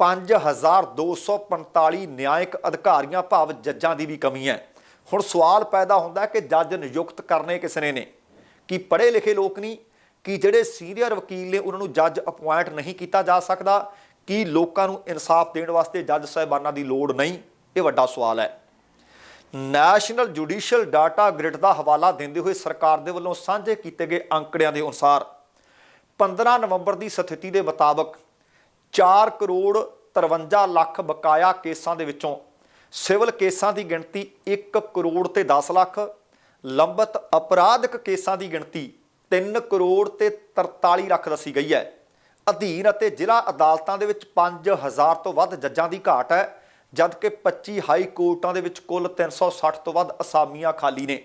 S1: 5245 ਨਿਆਇਕ ਅਧਿਕਾਰੀਆਂ ਭਾਵ ਜੱਜਾਂ ਦੀ ਵੀ ਕਮੀ ਹੈ। ਹੁਣ ਸਵਾਲ ਪੈਦਾ ਹੁੰਦਾ ਕਿ ਜੱਜ ਨਿਯੁਕਤ ਕਰਨੇ ਕਿਸ ਨੇ ਨੇ? ਕੀ ਪੜ੍ਹੇ ਲਿਖੇ ਲੋਕ ਨਹੀਂ? ਕਿ ਜਿਹੜੇ ਸੀਨੀਅਰ ਵਕੀਲ ਨੇ ਉਹਨਾਂ ਨੂੰ ਜੱਜ ਅਪਾਇੰਟ ਨਹੀਂ ਕੀਤਾ ਜਾ ਸਕਦਾ? ਕੀ ਲੋਕਾਂ ਨੂੰ ਇਨਸਾਫ ਦੇਣ ਵਾਸਤੇ ਜੱਜ ਸਾਹਿਬਾਨਾਂ ਦੀ ਲੋੜ ਨਹੀਂ, ਇਹ ਵੱਡਾ ਸਵਾਲ ਹੈ। ਨੈਸ਼ਨਲ ਜੁਡੀਸ਼ੀਅਲ ਡਾਟਾ ਗ੍ਰਿਡ ਦਾ ਹਵਾਲਾ ਦਿੰਦੇ ਹੋਏ ਸਰਕਾਰ ਦੇ ਵੱਲੋਂ ਸਾਂਝੇ ਕੀਤੇ ਗਏ ਅੰਕੜਿਆਂ ਦੇ ਅਨੁਸਾਰ 15 ਨਵੰਬਰ ਦੀ ਸਥਿਤੀ ਦੇ ਮੁਤਾਬਕ 4 ਕਰੋੜ 53 ਲੱਖ ਬਕਾਇਆ ਕੇਸਾਂ ਦੇ ਵਿੱਚੋਂ ਸਿਵਲ ਕੇਸਾਂ ਦੀ ਗਿਣਤੀ 1 ਕਰੋੜ ਤੇ 10 ਲੱਖ, ਲੰਬਤ ਅਪਰਾਧਿਕ ਕੇਸਾਂ ਦੀ ਗਿਣਤੀ 3 ਕਰੋੜ ਤੇ 43 ਲੱਖ ਦੱਸੀ ਗਈ ਹੈ। ਅਧੀਨ ਅਤੇ ਜ਼ਿਲ੍ਹਾ ਅਦਾਲਤਾਂ ਦੇ ਵਿੱਚ 5000 ਤੋਂ ਵੱਧ ਜੱਜਾਂ ਦੀ ਘਾਟ ਹੈ, ਜਦਕਿ 25 ਹਾਈ ਕੋਰਟਾਂ ਦੇ ਵਿੱਚ ਕੁੱਲ 360 ਤੋਂ ਵੱਧ ਅਸਾਮੀਆਂ ਖਾਲੀ ਨੇ।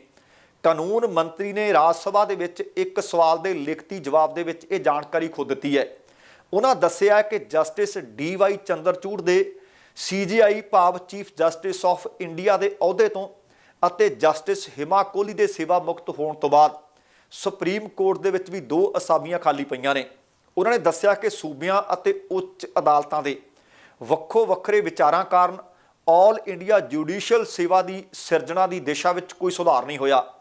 S1: ਕਾਨੂੰਨ ਮੰਤਰੀ ਨੇ ਰਾਜ ਸਭਾ ਦੇ ਵਿੱਚ ਇੱਕ ਸਵਾਲ ਦੇ ਲਿਖਤੀ ਜਵਾਬ ਦੇ ਵਿੱਚ ਇਹ ਜਾਣਕਾਰੀ ਖੁਦ ਦਿੱਤੀ ਹੈ। ਉਹਨਾਂ ਦੱਸਿਆ ਕਿ ਜਸਟਿਸ ਡੀ ਵਾਈ ਚੰਦਰਚੂੜ ਦੇ ਸੀਜੀਆਈ ਭਾਵ ਚੀਫ ਜਸਟਿਸ ਆਫ ਇੰਡੀਆ ਦੇ ਅਹੁਦੇ ਤੋਂ ਅਤੇ ਜਸਟਿਸ ਹਿਮਾ ਕੋਹਲੀ ਦੇ ਸੇਵਾ ਮੁਕਤ ਹੋਣ ਤੋਂ ਬਾਅਦ ਸੁਪਰੀਮ ਕੋਰਟ ਦੇ ਵਿੱਚ ਵੀ ਦੋ ਅਸਾਮੀਆਂ ਖਾਲੀ ਪਈਆਂ ਨੇ। ਉਹਨਾਂ ਨੇ ਦੱਸਿਆ ਕਿ ਸੂਬਿਆਂ ਅਤੇ ਉੱਚ ਅਦਾਲਤਾਂ ਦੇ ਵੱਖੋ ਵੱਖਰੇ ਵਿਚਾਰਾਂ ਕਾਰਨ ਆਲ ਇੰਡੀਆ ਜੁਡੀਸ਼ੀਅਲ ਸੇਵਾ ਦੀ ਸਿਰਜਣਾ ਦੀ ਦਿਸ਼ਾ ਵਿੱਚ ਕੋਈ ਸੁਧਾਰ ਨਹੀਂ ਹੋਇਆ।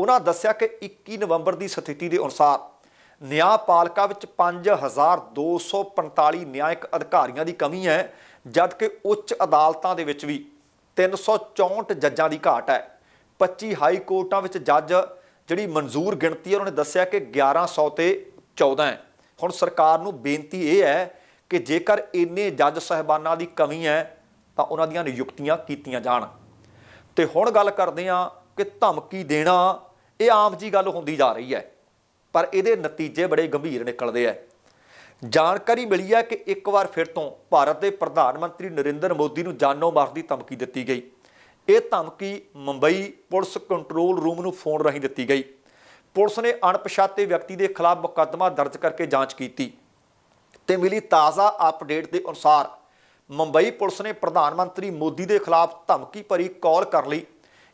S1: ਉਹਨਾਂ ਦੱਸਿਆ ਕਿ 21 ਨਵੰਬਰ ਦੀ ਸਥਿਤੀ ਦੇ ਅਨੁਸਾਰ ਨਿਆਂਪਾਲਕਾ ਵਿੱਚ 5245 ਨਿਆਇਕ ਅਧਿਕਾਰੀਆਂ ਦੀ ਕਮੀ ਹੈ, ਜਦਕਿ ਉੱਚ ਅਦਾਲਤਾਂ ਦੇ ਵਿੱਚ ਵੀ 364 ਜੱਜਾਂ ਦੀ ਘਾਟ ਹੈ। 25 ਹਾਈ ਕੋਰਟਾਂ ਵਿੱਚ ਜੱਜ ਜਿਹੜੀ ਮਨਜ਼ੂਰ ਗਿਣਤੀ ਹੈ, ਉਹਨਾਂ ਨੇ ਦੱਸਿਆ ਕਿ 1100 ਤੇ 14 ਹੈ। ਹੁਣ ਸਰਕਾਰ ਨੂੰ ਬੇਨਤੀ ਇਹ ਹੈ ਕਿ ਜੇਕਰ ਇੰਨੇ ਜੱਜ ਸਹਿਬਾਨਾਂ ਦੀ ਕਮੀ ਹੈ, ਤਾਂ ਉਹਨਾਂ ਦੀਆਂ ਨਿਯੁਕਤੀਆਂ ਕੀਤੀਆਂ ਜਾਣ। ਤੇ ਹੁਣ ਗੱਲ ਕਰਦੇ ਹਾਂ ਕਿ ਧਮਕੀ ਦੇਣਾ, ਇਹ ਆਮ ਜੀ ਗੱਲ ਹੁੰਦੀ ਜਾ ਰਹੀ ਹੈ, ਪਰ ਇਹਦੇ ਨਤੀਜੇ ਬੜੇ ਗੰਭੀਰ ਨਿਕਲਦੇ ਆ ਜਾਣਕਾਰੀ ਮਿਲੀ ਹੈ ਕਿ ਇੱਕ ਵਾਰ ਫਿਰ ਤੋਂ ਭਾਰਤ ਦੇ ਪ੍ਰਧਾਨ ਮੰਤਰੀ ਨਰਿੰਦਰ ਮੋਦੀ ਨੂੰ ਜਾਨੋਂ ਮਾਰਨ ਦੀ ਧਮਕੀ ਦਿੱਤੀ ਗਈ। ਇਹ ਧਮਕੀ ਮੁੰਬਈ ਪੁਲਿਸ ਕੰਟਰੋਲ ਰੂਮ ਨੂੰ ਫੋਨ ਰਾਹੀਂ ਦਿੱਤੀ ਗਈ। ਪੁਲਿਸ ਨੇ ਅਣਪਛਾਤੇ ਵਿਅਕਤੀ ਦੇ ਖਿਲਾਫ ਮੁਕੱਦਮਾ ਦਰਜ ਕਰਕੇ ਜਾਂਚ ਕੀਤੀ। ਤੇ ਮਿਲੀ ਤਾਜ਼ਾ ਅਪਡੇਟ ਦੇ ਅਨੁਸਾਰ ਮੁੰਬਈ ਪੁਲਿਸ ਨੇ ਪ੍ਰਧਾਨ ਮੰਤਰੀ ਮੋਦੀ ਦੇ ਖਿਲਾਫ ਧਮਕੀ ਭਰੀ ਕਾਲ ਕਰਨ ਲਈ।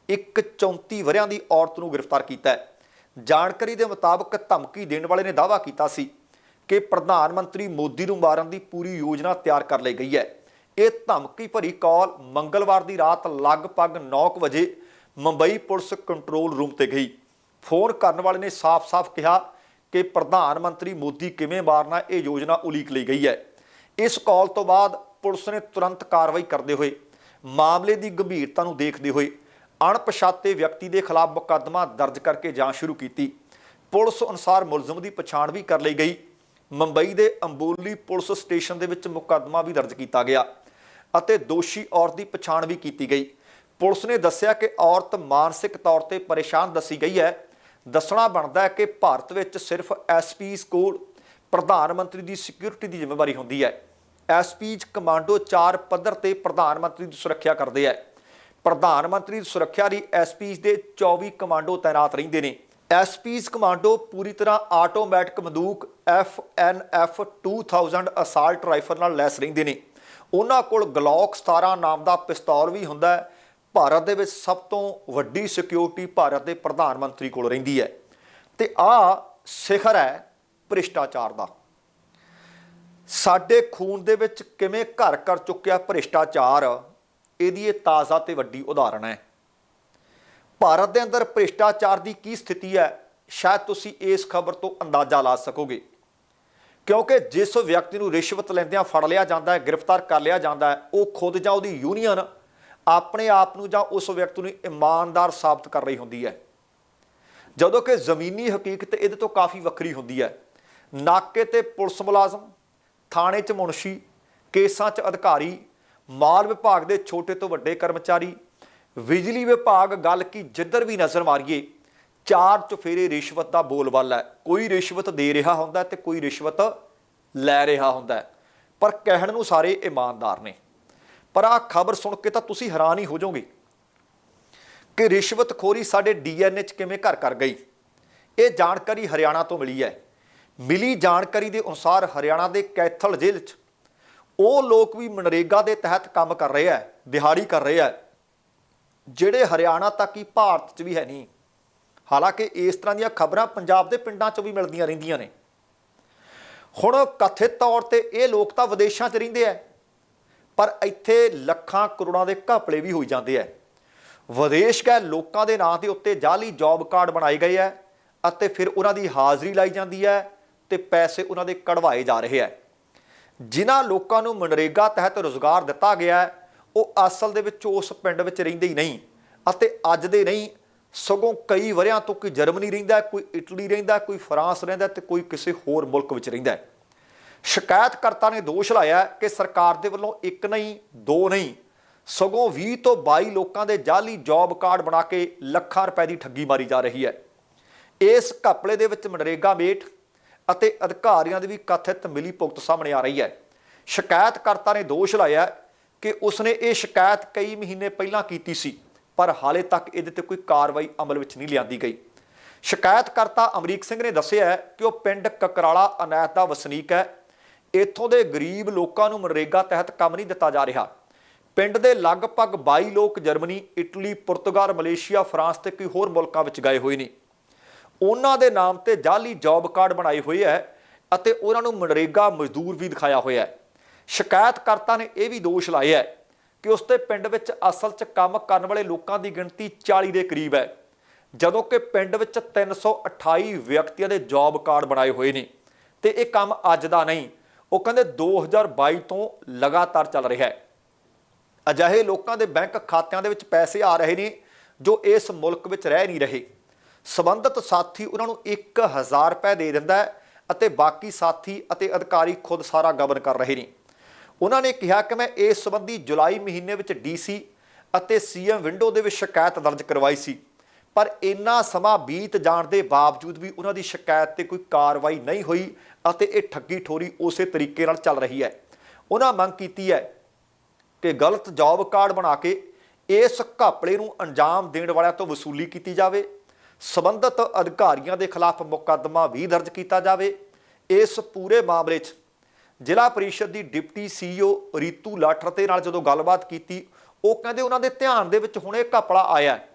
S1: ਇੱਕ 34 ਵਰਿਆਂ ਦੀ ਔਰਤ ਨੂੰ ਗ੍ਰਿਫਤਾਰ ਕੀਤਾ ਹੈ। ਜਾਣਕਾਰੀ ਦੇ ਮੁਤਾਬਕ ਧਮਕੀ ਦੇਣ ਵਾਲੇ ਨੇ ਦਾਅਵਾ ਕੀਤਾ ਸੀ ਕਿ ਪ੍ਰਧਾਨ ਮੰਤਰੀ ਮੋਦੀ ਨੂੰ ਮਾਰਨ ਦੀ ਪੂਰੀ ਯੋਜਨਾ ਤਿਆਰ ਕਰ ਲਈ ਗਈ ਹੈ। ਇਹ ਧਮਕੀ ਭਰੀ ਕਾਲ ਮੰਗਲਵਾਰ ਦੀ ਰਾਤ ਲਗਭਗ 9 ਕੁ ਵਜੇ ਮੁੰਬਈ ਪੁਲਿਸ ਕੰਟਰੋਲ ਰੂਮ ਤੇ ਗਈ। ਫੋਨ ਕਰਨ ਵਾਲੇ ਨੇ ਸਾਫ਼-ਸਾਫ਼ ਕਿਹਾ ਕਿ ਪ੍ਰਧਾਨ ਮੰਤਰੀ ਮੋਦੀ ਕਿਵੇਂ ਮਾਰਨਾ, ਇਹ ਯੋਜਨਾ ਉਲੀਕ ਲਈ ਗਈ ਹੈ। ਇਸ ਕਾਲ ਤੋਂ ਬਾਅਦ ਪੁਲਿਸ ਨੇ ਤੁਰੰਤ ਕਾਰਵਾਈ ਕਰਦੇ ਹੋਏ ਮਾਮਲੇ ਦੀ ਗੰਭੀਰਤਾ ਨੂੰ ਦੇਖਦੇ ਹੋਏ ਅਣਪਛਾਤੇ ਵਿਅਕਤੀ ਦੇ ਖਿਲਾਫ ਮੁਕੱਦਮਾ ਦਰਜ ਕਰਕੇ ਜਾਂਚ ਸ਼ੁਰੂ ਕੀਤੀ। ਪੁਲਿਸ ਅਨੁਸਾਰ ਮੁਲਜ਼ਮ ਦੀ ਪਛਾਣ ਵੀ ਕਰ ਲਈ ਗਈ। ਮੁੰਬਈ ਦੇ ਅੰਬੋਲੀ ਪੁਲਿਸ ਸਟੇਸ਼ਨ ਦੇ ਵਿੱਚ ਮੁਕੱਦਮਾ ਵੀ ਦਰਜ ਕੀਤਾ ਗਿਆ ਅਤੇ ਦੋਸ਼ੀ ਔਰਤ ਦੀ ਪਛਾਣ ਵੀ ਕੀਤੀ ਗਈ। ਪੁਲਿਸ ਨੇ ਦੱਸਿਆ ਕਿ ਔਰਤ ਮਾਨਸਿਕ ਤੌਰ ਤੇ ਪਰੇਸ਼ਾਨ ਦੱਸੀ ਗਈ ਹੈ ਦੱਸਣਾ ਬਣਦਾ ਹੈ ਕਿ ਭਾਰਤ ਵਿੱਚ ਸਿਰਫ ਐਸਪੀਸ ਕੋਲ ਪ੍ਰਧਾਨ ਮੰਤਰੀ ਦੀ ਸਿਕਿਉਰਿਟੀ ਦੀ ਜ਼ਿੰਮੇਵਾਰੀ ਹੁੰਦੀ ਹੈ। ਐਸਪੀਜ ਕਮਾਂਡੋ ਚਾਰ ਪੱਧਰ ਤੇ ਪ੍ਰਧਾਨ ਮੰਤਰੀ ਦੀ ਸੁਰੱਖਿਆ ਕਰਦੇ ਹੈ। ਪ੍ਰਧਾਨ ਮੰਤਰੀ ਦੀ ਸੁਰੱਖਿਆ ਲਈ ਐਸਪੀਜ ਦੇ 24 ਕਮਾਂਡੋ ਤਾਇਨਾਤ ਰਹਿੰਦੇ ਨੇ। ਐਸਪੀਜ ਕਮਾਂਡੋ ਪੂਰੀ ਤਰ੍ਹਾਂ ਆਟੋਮੈਟਿਕ ਬੰਦੂਕ ਐਫਐਨਐਫ 2000 ਅਸਾਲਟ ਰਾਈਫਲ ਨਾਲ ਲੈਸ ਰਹਿੰਦੇ ਨੇ। ਉਹਨਾਂ ਕੋਲ ਗਲੌਕ 17 ਨਾਮ ਦਾ ਪਿਸਤੌਲ ਵੀ ਹੁੰਦਾ ਹੈ। ਭਾਰਤ ਦੇ ਵਿੱਚ ਸਭ ਤੋਂ ਵੱਡੀ ਸਿਕਿਉਰਿਟੀ ਭਾਰਤ ਦੇ ਪ੍ਰਧਾਨ ਮੰਤਰੀ ਕੋਲ ਰਹਿੰਦੀ ਹੈ। ਤੇ ਆ ਸਿਖਰ ਹੈ ਭ੍ਰਿਸ਼ਟਾਚਾਰ ਦਾ। ਸਾਡੇ ਖੂਨ ਦੇ ਵਿੱਚ ਕਿਵੇਂ ਘਰ ਕਰ ਚੁੱਕਿਆ ਭ੍ਰਿਸ਼ਟਾਚਾਰ, ਇਹਦੀ ਇਹ ਤਾਜ਼ਾ ਤੇ ਵੱਡੀ ਉਦਾਹਰਣ ਹੈ। ਭਾਰਤ ਦੇ ਅੰਦਰ ਭ੍ਰਿਸ਼ਟਾਚਾਰ ਦੀ ਕੀ ਸਥਿਤੀ ਹੈ, ਸ਼ਾਇਦ ਤੁਸੀਂ ਇਸ ਖਬਰ ਤੋਂ ਅੰਦਾਜ਼ਾ ਲਾ ਸਕੋਗੇ। ਕਿਉਂਕਿ ਜਿਸ ਵਿਅਕਤੀ ਨੂੰ ਰਿਸ਼ਵਤ ਲੈਂਦਿਆਂ ਫੜ ਲਿਆ ਜਾਂਦਾ ਹੈ, ਗ੍ਰਿਫਤਾਰ ਕਰ ਲਿਆ ਜਾਂਦਾ ਹੈ, ਉਹ ਖੁਦ ਜਾਂ ਉਹਦੀ ਯੂਨੀਅਨ ਆਪਣੇ ਆਪ ਨੂੰ ਜਾਂ ਉਸ ਵਿਅਕਤੀ ਨੂੰ ਇਮਾਨਦਾਰ ਸਾਬਤ ਕਰ ਰਹੀ ਹੁੰਦੀ ਹੈ। ਜਦੋਂ ਕਿ ਜ਼ਮੀਨੀ ਹਕੀਕਤ ਇਹਦੇ ਤੋਂ ਕਾਫੀ ਵੱਖਰੀ ਹੁੰਦੀ ਹੈ। ਨਾਕੇ ਤੇ ਪੁਲਿਸ ਮੁਲਾਜ਼ਮ, ਥਾਣੇ 'ਚ ਮੁਨਸ਼ੀ, ਕੇਸਾਂ 'ਚ ਅਧਿਕਾਰੀ, ਮਾਲ ਵਿਭਾਗ ਦੇ ਛੋਟੇ ਤੋਂ ਵੱਡੇ ਕਰਮਚਾਰੀ, ਬਿਜਲੀ ਵਿਭਾਗ ਗੱਲ ਕੀ ਜਿੱਧਰ ਵੀ ਨਜ਼ਰ ਮਾਰੀਏ, ਚਾਰ ਚੁਫੇਰੇ ਰਿਸ਼ਵਤ ਦਾ ਬੋਲਬਾਲਾ ਹੈ। ਕੋਈ ਰਿਸ਼ਵਤ ਦੇ ਰਿਹਾ ਹੁੰਦਾ ਹੈ ਤੇ ਕੋਈ ਰਿਸ਼ਵਤ ਲੈ ਰਿਹਾ ਹੁੰਦਾ ਪਰ ਕਹਿਣ ਨੂੰ ਸਾਰੇ ਇਮਾਨਦਾਰ ਨੇ। ਪਰ ਆਹ ਖਬਰ ਸੁਣ ਕੇ ਤਾਂ ਤੁਸੀਂ ਹੈਰਾਨ ਹੀ ਹੋ ਜਾਓਗੇ ਕਿ ਰਿਸ਼ਵਤਖੋਰੀ ਸਾਡੇ ਡੀਐਨਏ 'ਚ ਕਿਵੇਂ ਘਰ ਕਰ ਗਈ। ਇਹ ਜਾਣਕਾਰੀ ਹਰਿਆਣਾ ਤੋਂ ਮਿਲੀ ਹੈ। ਮਿਲੀ ਜਾਣਕਾਰੀ ਦੇ ਅਨੁਸਾਰ ਹਰਿਆਣਾ ਦੇ ਕੈਥਲ ਜੇਲ੍ਹ 'ਚ ਉਹ ਲੋਕ ਵੀ ਮਨਰੇਗਾ ਦੇ ਤਹਿਤ ਕੰਮ ਕਰ ਰਹੇ ਆ ਦਿਹਾੜੀ ਕਰ ਰਹੇ ਆ ਜਿਹੜੇ ਹਰਿਆਣਾ ਤੱਕ ਹੀ ਭਾਰਤ 'ਚ ਵੀ ਹੈ ਨਹੀਂ। ਹਾਲਾਂਕਿ ਇਸ ਤਰ੍ਹਾਂ ਦੀਆਂ ਖਬਰਾਂ ਪੰਜਾਬ ਦੇ ਪਿੰਡਾਂ 'ਚ ਵੀ ਮਿਲਦੀਆਂ ਰਹਿੰਦੀਆਂ ਨੇ। ਹੁਣ ਕਥਿਤ ਤੌਰ ਤੇ ਇਹ ਲੋਕ ਤਾਂ ਵਿਦੇਸ਼ਾਂ 'ਚ ਰਹਿੰਦੇ ਆ ਪਰ ਇੱਥੇ ਲੱਖਾਂ ਕਰੋੜਾਂ ਦੇ ਘਪਲੇ ਵੀ ਹੋਈ ਜਾਂਦੇ ਆ। ਵਿਦੇਸ਼ ਗਏ ਲੋਕਾਂ ਦੇ ਨਾਂ ਦੇ ਉੱਤੇ ਜਾਲੀ ਜੌਬ ਕਾਰਡ ਬਣਾਏ ਗਏ ਆ ਅਤੇ ਫਿਰ ਉਹਨਾਂ ਦੀ ਹਾਜ਼ਰੀ ਲਾਈ ਜਾਂਦੀ ਹੈ ਤੇ ਪੈਸੇ ਉਹਨਾਂ ਦੇ ਕਢਵਾਏ ਜਾ ਰਹੇ ਆ। ਜਿਨ੍ਹਾਂ ਲੋਕਾਂ ਨੂੰ ਮਨਰੇਗਾ ਤਹਿਤ ਰੋਜ਼ਗਾਰ ਦਿੱਤਾ ਗਿਆ, ਉਹ ਅਸਲ ਦੇ ਵਿੱਚ ਉਸ ਪਿੰਡ ਵਿੱਚ ਰਹਿੰਦੇ ਹੀ ਨਹੀਂ ਅਤੇ ਅੱਜ ਦੇ ਨਹੀਂ, ਸਗੋਂ ਕਈ ਵਰਿਆਂ ਤੋਂ ਕੋਈ ਜਰਮਨੀ ਰਹਿੰਦਾ, ਕੋਈ ਇਟਲੀ ਰਹਿੰਦਾ, ਕੋਈ ਫਰਾਂਸ ਰਹਿੰਦਾ ਹੈ ਤੇ ਕੋਈ ਕਿਸੇ ਹੋਰ ਮੁਲਕ ਵਿੱਚ ਰਹਿੰਦਾ। ਸ਼ਿਕਾਇਤਕਰਤਾ ਨੇ ਦੋਸ਼ ਲਾਇਆ ਕਿ ਸਰਕਾਰ ਦੇ ਵੱਲੋਂ ਇੱਕ ਨਹੀਂ, ਦੋ ਨਹੀਂ, ਸਗੋਂ 20 ਤੋਂ 22 ਲੋਕਾਂ ਦੇ ਜਾਲੀ ਜੌਬ ਕਾਰਡ ਬਣਾ ਕੇ ਲੱਖਾਂ ਰੁਪਏ ਦੀ ਠੱਗੀ ਮਾਰੀ ਜਾ ਰਹੀ ਹੈ। ਇਸ ਘਪਲੇ ਦੇ ਵਿੱਚ ਮਨਰੇਗਾ ਮੇਟ ਅਤੇ ਅਧਿਕਾਰੀਆਂ ਦੀ ਵੀ ਕਥਿਤ ਮਿਲੀ ਭੁਗਤ ਸਾਹਮਣੇ ਆ ਰਹੀ ਹੈ। ਸ਼ਿਕਾਇਤਕਰਤਾ ਨੇ ਦੋਸ਼ ਲਾਇਆ ਕਿ ਉਸਨੇ ਇਹ ਸ਼ਿਕਾਇਤ ਕਈ ਮਹੀਨੇ ਪਹਿਲਾਂ ਕੀਤੀ ਸੀ, ਪਰ ਹਾਲੇ ਤੱਕ ਇਹਦੇ ਤੇ ਕੋਈ ਕਾਰਵਾਈ ਅਮਲ ਵਿੱਚ ਨਹੀਂ ਲਿਆਂਦੀ ਗਈ। ਸ਼ਿਕਾਇਤਕਰਤਾ ਅਮਰੀਕ ਸਿੰਘ ਨੇ ਦੱਸਿਆ ਕਿ ਉਹ ਪਿੰਡ ਕਕਰਾਲਾ ਅਨੈਤ ਦਾ ਵਸਨੀਕ ਹੈ ਇੱਥੋਂ ਦੇ ਗਰੀਬ ਲੋਕਾਂ ਨੂੰ ਮਨਰੇਗਾ ਤਹਿਤ ਕੰਮ ਨਹੀਂ ਦਿੱਤਾ ਜਾ ਰਿਹਾ। ਪਿੰਡ ਦੇ ਲਗਭਗ 22 ਲੋਕ ਜਰਮਨੀ, ਇਟਲੀ, ਪੁਰਤਗਾਲ, ਮਲੇਸ਼ੀਆ, ਫਰਾਂਸ ਤੇ ਕਈ ਹੋਰ ਮੁਲਕਾਂ ਵਿੱਚ ਗਏ ਹੋਏ ਨੇ। ਉਹਨਾਂ ਦੇ ਨਾਮ ਤੇ ਜਾਲੀ ਜੌਬ ਕਾਰਡ ਬਣਾਏ ਹੋਏ ਹੈ ਅਤੇ ਉਹਨਾਂ ਨੂੰ ਮਨਰੇਗਾ ਮਜ਼ਦੂਰ ਵੀ ਦਿਖਾਇਆ ਹੋਇਆ ਹੈ ਸ਼ਿਕਾਇਤਕਰਤਾ ਨੇ ਇਹ ਵੀ ਦੋਸ਼ ਲਾਇਆ ਹੈ ਕਿ ਉਸ ਦੇ ਪਿੰਡ ਵਿੱਚ ਅਸਲ 'ਚ ਕੰਮ ਕਰਨ ਵਾਲੇ ਲੋਕਾਂ ਦੀ ਗਿਣਤੀ 40 ਦੇ ਕਰੀਬ ਹੈ ਜਦੋਂ ਕਿ ਪਿੰਡ ਵਿੱਚ 328 ਵਿਅਕਤੀਆਂ ਦੇ ਜੌਬ ਕਾਰਡ ਬਣਾਏ ਹੋਏ ਨੇ ਤੇ ਇਹ ਕੰਮ ਅੱਜ ਦਾ ਨਹੀਂ ਉਹ ਕਹਿੰਦੇ 2022 ਤੋਂ ਲਗਾਤਾਰ ਚੱਲ ਰਿਹਾ ਹੈ। ਅਜਿਹੇ ਲੋਕਾਂ ਦੇ ਬੈਂਕ ਖਾਤਿਆਂ ਦੇ ਵਿੱਚ ਪੈਸੇ ਆ ਰਹੇ ਨੇ ਜੋ ਇਸ ਮੁਲਕ ਵਿੱਚ ਰਹਿ ਨਹੀਂ ਰਹੇ। ਸਬੰਧਤ ਸਾਥੀ ਉਹਨਾਂ ਨੂੰ 1000 ਰੁਪਏ ਦੇ ਦਿੰਦਾ ਹੈ ਅਤੇ ਬਾਕੀ ਸਾਥੀ ਅਤੇ ਅਧਿਕਾਰੀ ਖੁਦ ਸਾਰਾ ਗਬਨ ਕਰ ਰਹੇ ਨੇ। ਉਹਨਾਂ ਨੇ ਕਿਹਾ ਕਿ ਮੈਂ ਇਸ ਸੰਬੰਧੀ ਜੁਲਾਈ ਮਹੀਨੇ ਵਿੱਚ ਡੀਸੀ ਅਤੇ ਸੀਐਮ ਵਿੰਡੋ ਦੇ ਵਿੱਚ ਸ਼ਿਕਾਇਤ ਦਰਜ ਕਰਵਾਈ ਸੀ। ਪਰ ਇੰਨਾ ਸਮਾਂ ਬੀਤ ਜਾਣ ਦੇ ਬਾਵਜੂਦ ਵੀ ਉਹਨਾਂ ਦੀ ਸ਼ਿਕਾਇਤ ਤੇ ਕੋਈ ਕਾਰਵਾਈ ਨਹੀਂ ਹੋਈ ਅਤੇ ਇਹ ਠੱਗੀ ਠੋਰੀ ਉਸੇ ਤਰੀਕੇ ਨਾਲ ਚੱਲ ਰਹੀ ਹੈ। ਉਹਨਾਂ ਮੰਗ ਕੀਤੀ ਹੈ ਕਿ ਗਲਤ ਜੌਬ ਕਾਰਡ ਬਣਾ ਕੇ ਇਸ ਘਾਪਲੇ ਨੂੰ ਅੰਜਾਮ ਦੇਣ ਵਾਲਿਆਂ ਤੋਂ ਵਸੂਲੀ ਕੀਤੀ ਜਾਵੇ। ਸਬੰਧਤ ਅਧਿਕਾਰੀਆਂ ਦੇ ਖਿਲਾਫ ਮੁਕੱਦਮਾ ਵੀ ਦਰਜ ਕੀਤਾ ਜਾਵੇ। ਇਸ ਪੂਰੇ ਮਾਮਲੇ 'ਚ ਜ਼ਿਲ੍ਹਾ ਪਰਿਸ਼ਦ ਦੀ ਡਿਪਟੀ ਸੀਈਓ ਰੀਤੂ ਲਾਠਰ ਤੇ ਨਾਲ ਜਦੋਂ ਗੱਲਬਾਤ ਕੀਤੀ, ਉਹ ਕਹਿੰਦੇ ਉਹਨਾਂ ਦੇ ਧਿਆਨ ਦੇ ਵਿੱਚ ਹੁਣ ਇਹ ਘਪਲਾ ਆਇਆ ਹੈ।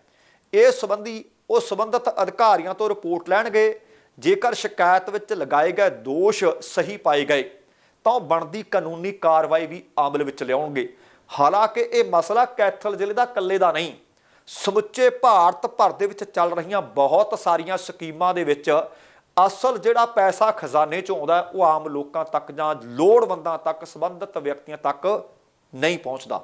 S1: ਇਸ ਸੰਬੰਧੀ ਉਹ ਸਬੰਧਤ ਅਧਿਕਾਰੀਆਂ ਤੋਂ ਰਿਪੋਰਟ ਲੈਣਗੇ। ਜੇਕਰ ਸ਼ਿਕਾਇਤ ਵਿੱਚ ਲਗਾਏ ਗਏ ਦੋਸ਼ ਸਹੀ ਪਾਏ ਗਏ, ਤਾਂ ਉਹ ਬਣਦੀ ਕਾਨੂੰਨੀ ਕਾਰਵਾਈ ਵੀ ਅਮਲ ਵਿੱਚ ਲਿਆਉਣਗੇ। ਹਾਲਾਂਕਿ ਇਹ ਮਸਲਾ ਕੈਥਲ ਜ਼ਿਲ੍ਹੇ ਦਾ ਇਕੱਲੇ ਦਾ ਨਹੀਂ, ਸਮੁੱਚੇ ਭਾਰਤ ਭਰ ਦੇ ਵਿੱਚ ਚੱਲ ਰਹੀਆਂ ਬਹੁਤ ਸਾਰੀਆਂ ਸਕੀਮਾਂ ਦੇ ਵਿੱਚ ਅਸਲ ਜਿਹੜਾ ਪੈਸਾ ਖਜ਼ਾਨੇ ਚੋਂ ਆਉਂਦਾ ਉਹ ਆਮ ਲੋਕਾਂ ਤੱਕ ਜਾਂ ਲੋੜਵੰਦਾਂ ਤੱਕ, ਸੰਬੰਧਿਤ ਵਿਅਕਤੀਆਂ ਤੱਕ ਨਹੀਂ ਪਹੁੰਚਦਾ।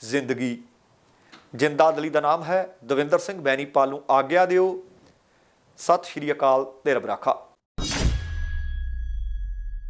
S1: ਜ਼ਿੰਦਗੀ। ਜਿੰਦਾ ਦਲੀ ਦਾ ਨਾਮ ਹੈ ਦਵਿੰਦਰ ਸਿੰਘ ਬੈਨੀਪਾਲ ਨੂੰ ਆਗਿਆ ਦਿਓ। ਸਤਿ ਸ਼੍ਰੀ ਅਕਾਲ ਤੇ ਰੱਬ ਰਾਖਾ।